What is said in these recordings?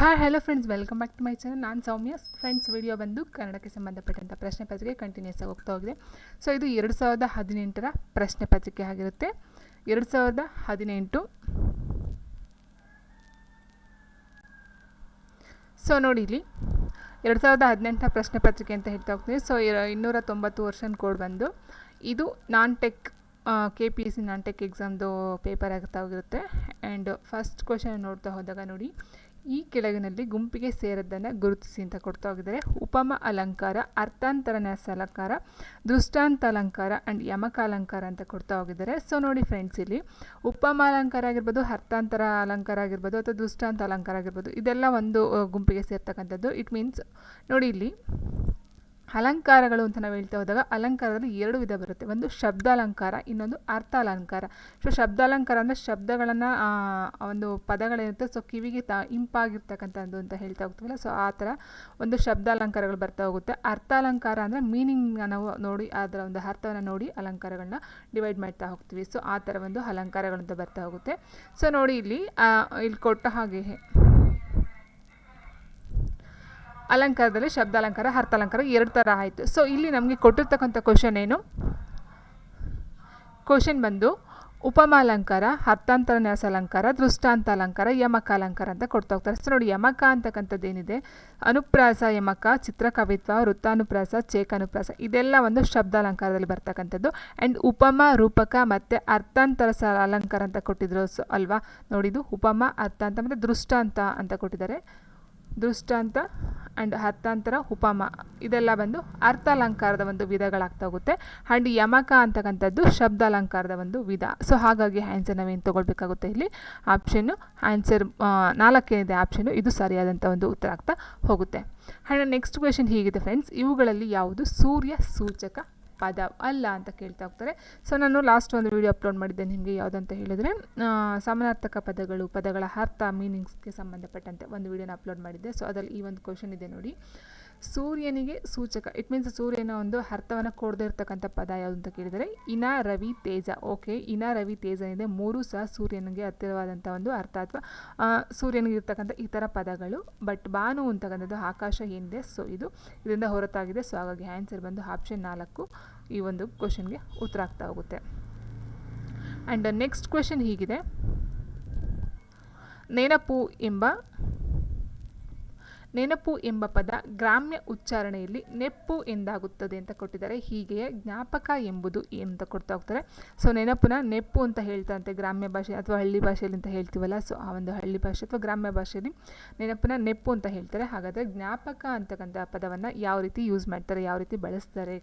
Hi hello friends welcome back to my channel ನಾನು Soumya. Friends video ಬಂದು ಕನ್ನಡಕ್ಕೆ ಸಂಬಂಧಪಟ್ಟಂಥ ಪ್ರಶ್ನೆ ಪತ್ರಿಕೆ ಕಂಟಿನ್ಯೂಸ್ ಆಗಿ ಹೋಗ್ತಾ ಹೋಗಿದೆ. ಸೊ ಇದು ಎರಡು ಸಾವಿರದ ಹದಿನೆಂಟರ ಪ್ರಶ್ನೆ ಪತ್ರಿಕೆ ಆಗಿರುತ್ತೆ. ಎರಡು ಸಾವಿರದ ಹದಿನೆಂಟು. ಸೊ ನೋಡಿ ಇಲ್ಲಿ. ಎರಡು ಸಾವಿರದ ಹದಿನೆಂಟರ ಪ್ರಶ್ನೆ ಪತ್ರಿಕೆ ಅಂತ ಹೇಳ್ತಾ ಹೋಗ್ತೀನಿ. ಸೊ ಇನ್ನೂರ ತೊಂಬತ್ತು ವರ್ಷನ್ ಕೋಡ್ ಬಂದು ಇದು non tech K P S C non tech ಎಕ್ಸಾಮ್ದು paper ಆಗ್ತಾ ಹೋಗಿರುತ್ತೆ. ಆ್ಯಂಡ್ ಫಸ್ಟ್ ಕ್ವಶನ್ ನೋಡ್ತಾ ಹೋದಾಗ ನೋಡಿ ಈ ಕೆಳಗಿನಲ್ಲಿ ಗುಂಪಿಗೆ ಸೇರದ್ದನ್ನು ಗುರುತಿಸಿ ಅಂತ ಕೊಡ್ತಾ ಹೋಗಿದ್ದಾರೆ. ಉಪಮ ಅಲಂಕಾರ ಅರ್ಥಾಂತರ ನ್ಯಾಸ ಅಲಂಕಾರ ದೃಷ್ಟಾಂತ ಅಲಂಕಾರ ಆ್ಯಂಡ್ ಯಮಕ ಅಲಂಕಾರ ಅಂತ ಕೊಡ್ತಾ ಹೋಗಿದ್ದಾರೆ. ಸೊ ನೋಡಿ ಫ್ರೆಂಡ್ಸ್ ಇಲ್ಲಿ ಉಪಮ ಅಲಂಕಾರ ಆಗಿರ್ಬೋದು, ಅರ್ಥಾಂತರ ಅಲಂಕಾರ ಆಗಿರ್ಬೋದು ಅಥವಾ ದೃಷ್ಟಾಂತ ಅಲಂಕಾರ ಆಗಿರ್ಬೋದು, ಇದೆಲ್ಲ ಒಂದು ಗುಂಪಿಗೆ ಸೇರ್ತಕ್ಕಂಥದ್ದು. ಇಟ್ ಮೀನ್ಸ್ ನೋಡಿ ಇಲ್ಲಿ ಅಲಂಕಾರಗಳು ಅಂತ ನಾವು ಹೇಳ್ತಾ ಹೋದಾಗ ಅಲಂಕಾರದಲ್ಲಿ ಎರಡು ವಿಧ ಬರುತ್ತೆ. ಒಂದು ಶಬ್ದಾಲಂಕಾರ, ಇನ್ನೊಂದು ಅರ್ಥ ಅಲಂಕಾರ ಸೊ ಶಬ್ದಾಲಂಕಾರ ಅಂದರೆ ಶಬ್ದಗಳನ್ನು ಒಂದು ಪದಗಳಿರುತ್ತೆ. ಸೊ ಕಿವಿಗೆ ತ, ಇಂಪಾಗಿರ್ತಕ್ಕಂಥದ್ದು ಅಂತ ಹೇಳ್ತಾ ಹೋಗ್ತೀವಲ್ಲ. ಸೊ ಆ ಥರ ಒಂದು ಶಬ್ದಾಲಂಕಾರಗಳು ಬರ್ತಾ ಹೋಗುತ್ತೆ. ಅರ್ಥಾಲಂಕಾರ ಅಂದರೆ ಮೀನಿಂಗ್ ನಾವು ನೋಡಿ, ಅದರ ಒಂದು ಅರ್ಥವನ್ನು ನೋಡಿ ಅಲಂಕಾರಗಳನ್ನ ಡಿವೈಡ್ ಮಾಡ್ತಾ ಹೋಗ್ತೀವಿ. ಸೊ ಆ ಥರ ಒಂದು ಅಲಂಕಾರಗಳಂತ ಬರ್ತಾ ಹೋಗುತ್ತೆ. ಸೊ ನೋಡಿ ಇಲ್ಲಿ ಇಲ್ಲಿ ಕೊಟ್ಟ ಹಾಗೆ. ಅಲಂಕಾರದಲ್ಲಿ ಶಬ್ದಾಲಂಕಾರ, ಅರ್ಥಾಲಂಕಾರ ಎರಡು ಥರ ಆಯಿತು. ಸೊ ಇಲ್ಲಿ ನಮಗೆ ಕೊಟ್ಟಿರ್ತಕ್ಕಂಥ ಕ್ವಶನ್ ಏನು? ಕ್ವಶನ್ ಬಂದು, ಉಪಮಾಲಂಕಾರ ಅರ್ಥಾಂತರ ನ್ಯಾಸ ಅಲಂಕಾರ ದೃಷ್ಟಾಂತ ಅಲಂಕಾರ ಯಮಕ ಅಲಂಕಾರ ಅಂತ ಕೊಡ್ತಾ ಹೋಗ್ತಾರೆ. ಸೊ ನೋಡಿ, ಯಮಕ ಅಂತಕ್ಕಂಥದ್ದು ಏನಿದೆ? ಅನುಪ್ರಾಸ, ಯಮಕ, ಚಿತ್ರಕವಿತ್ವ, ವೃತ್ತಾನುಪ್ರಾಸ, ಚೇಕಾನುಪ್ರಾಸ, ಇದೆಲ್ಲ ಒಂದು ಶಬ್ದಾಲಂಕಾರದಲ್ಲಿ ಬರ್ತಕ್ಕಂಥದ್ದು. ಆ್ಯಂಡ್ ಉಪಮ, ರೂಪಕ ಮತ್ತು ಅರ್ಥಾಂತರ ಸ ಅಲಂಕಾರ ಅಂತ ಕೊಟ್ಟಿದ್ರು. ಸೊ ಅಲ್ವಾ? ನೋಡಿದು ಉಪಮ, ಅರ್ಥಾಂತ ಮತ್ತು ದೃಷ್ಟಾಂತ ಅಂತ ಕೊಟ್ಟಿದ್ದಾರೆ. ದೃಷ್ಟಾಂತ ಆ್ಯಂಡ್ ಹತ್ತಾಂತರ ಉಪಮ. ಇದೆಲ್ಲ ಬಂದು ಅರ್ಥಾಲಂಕಾರದ ಒಂದು ವಿಧಗಳಾಗ್ತಾ ಹೋಗುತ್ತೆ. ಆ್ಯಂಡ್ ಯಮಕ ಅಂತಕ್ಕಂಥದ್ದು ಶಬ್ದಾಲಂಕಾರದ ಒಂದು ವಿಧ. ಸೊ ಹಾಗಾಗಿ ಆನ್ಸರ್ ನಾವೇನು ತೊಗೊಳ್ಬೇಕಾಗುತ್ತೆ ಇಲ್ಲಿ? ಆಪ್ಷನ್ನು ಆನ್ಸರ್ ನಾಲ್ಕೇನಿದೆ ಆಪ್ಷನ್ನು ಇದು ಸರಿಯಾದಂಥ ಒಂದು ಉತ್ತರ ಆಗ್ತಾ ಹೋಗುತ್ತೆ. ಆ್ಯಂಡ್ ನೆಕ್ಸ್ಟ್ ಕ್ವೆಶನ್ ಹೀಗಿದೆ ಫ್ರೆಂಡ್ಸ್ ಇವುಗಳಲ್ಲಿ ಯಾವುದು? ಸೂರ್ಯ ಸೂಚಕ. ಪದ ಅಲ್ಲ ಅಂತ ಕೇಳ್ತಾ ಹೋಗ್ತಾರೆ. ಸೊ ನಾನು ಲಾಸ್ಟ್ ಒಂದು ವಿಡಿಯೋ ಅಪ್ಲೋಡ್ ಮಾಡಿದ್ದೆ ನಿಮಗೆ ಯಾವುದಂತ ಹೇಳಿದರೆ. ಸಮಾನಾರ್ಥಕ ಪದಗಳು, ಪದಗಳ ಅರ್ಥ ಮೀನಿಂಗ್ಸ್ಗೆ ಸಂಬಂಧಪಟ್ಟಂತೆ ಒಂದು ವಿಡಿಯೋನ ಅಪ್ಲೋಡ್ ಮಾಡಿದ್ದೆ. ಸೊ ಅದರಲ್ಲಿ ಈ ಒಂದು ಕ್ವಶನ್ ಇದೆ ನೋಡಿ. ಸೂರ್ಯನಿಗೆ ಸೂಚಕ. ಇಟ್ ಮೀನ್ಸ್ ಸೂರ್ಯನ ಒಂದು ಅರ್ಥವನ್ನು ಕೊಡದೇ ಇರ್ತಕ್ಕಂಥ ಪದ ಯಾವುದು ಅಂತ ಕೇಳಿದರೆ, ಇನ ರವಿ ತೇಜ. ಓಕೆ ಇನ ರವಿ ತೇಜ ಇದೆ ಮೂರು ಸಹ ಸೂರ್ಯನಿಗೆ ಹತ್ತಿರವಾದಂಥ ಒಂದು ಅರ್ಥ ಅಥವಾ ಸೂರ್ಯನಿಗೆ ಇರ್ತಕ್ಕಂಥ ಈ ಥರ ಪದಗಳು. ಬಟ್ ಬಾನು ಅಂತಕ್ಕಂಥದ್ದು ಆಕಾಶ ಏನಿದೆ? ಸೊ ಇದು ಇದರಿಂದ ಹೊರತಾಗಿದೆ. ಸೊ ಹಾಗಾಗಿ ಆನ್ಸರ್ ಬಂದು ಆಪ್ಷನ್ ನಾಲ್ಕು ಈ ಒಂದು ಕ್ವಶನ್ಗೆ ಉತ್ತರ ಆಗ್ತಾ ಹೋಗುತ್ತೆ. ಆ್ಯಂಡ್ ನೆಕ್ಸ್ಟ್ ಕ್ವೆಶನ್ ಹೀಗಿದೆ. ನೆನಪು ಎಂಬ ನೆನಪು ಎಂಬ ಪದ ಗ್ರಾಮ್ಯ ಉಚ್ಚಾರಣೆಯಲ್ಲಿ ನೆಪ್ಪು ಎಂದಾಗುತ್ತದೆ ಅಂತ ಕೊಟ್ಟಿದ್ದಾರೆ. ಹೀಗೆಯೇ ಜ್ಞಾಪಕ ಎಂಬುದು ಅಂತ ಕೊಡ್ತಾ ಹೋಗ್ತಾರೆ. ಸೊ ನೆನಪುನ ನೆಪ್ಪು ಅಂತ ಹೇಳ್ತಾರಂತೆ ಗ್ರಾಮ್ಯ ಭಾಷೆ ಅಥವಾ ಹಳ್ಳಿ ಭಾಷೆಯಲ್ಲಿ ಅಂತ ಹೇಳ್ತೀವಲ್ಲ ಸೊ ಆ ಒಂದು ಹಳ್ಳಿ ಭಾಷೆ ಅಥವಾ ಗ್ರಾಮ್ಯ ಭಾಷೆಯಲ್ಲಿ ನೆನಪುನ ನೆಪ್ಪು ಅಂತ ಹೇಳ್ತಾರೆ. ಹಾಗಾದರೆ ಜ್ಞಾಪಕ ಅಂತಕ್ಕಂಥ ಪದವನ್ನು ಯಾವ ರೀತಿ ಯೂಸ್ ಮಾಡ್ತಾರೆ, ಯಾವ ರೀತಿ ಬಳಸ್ತಾರೆ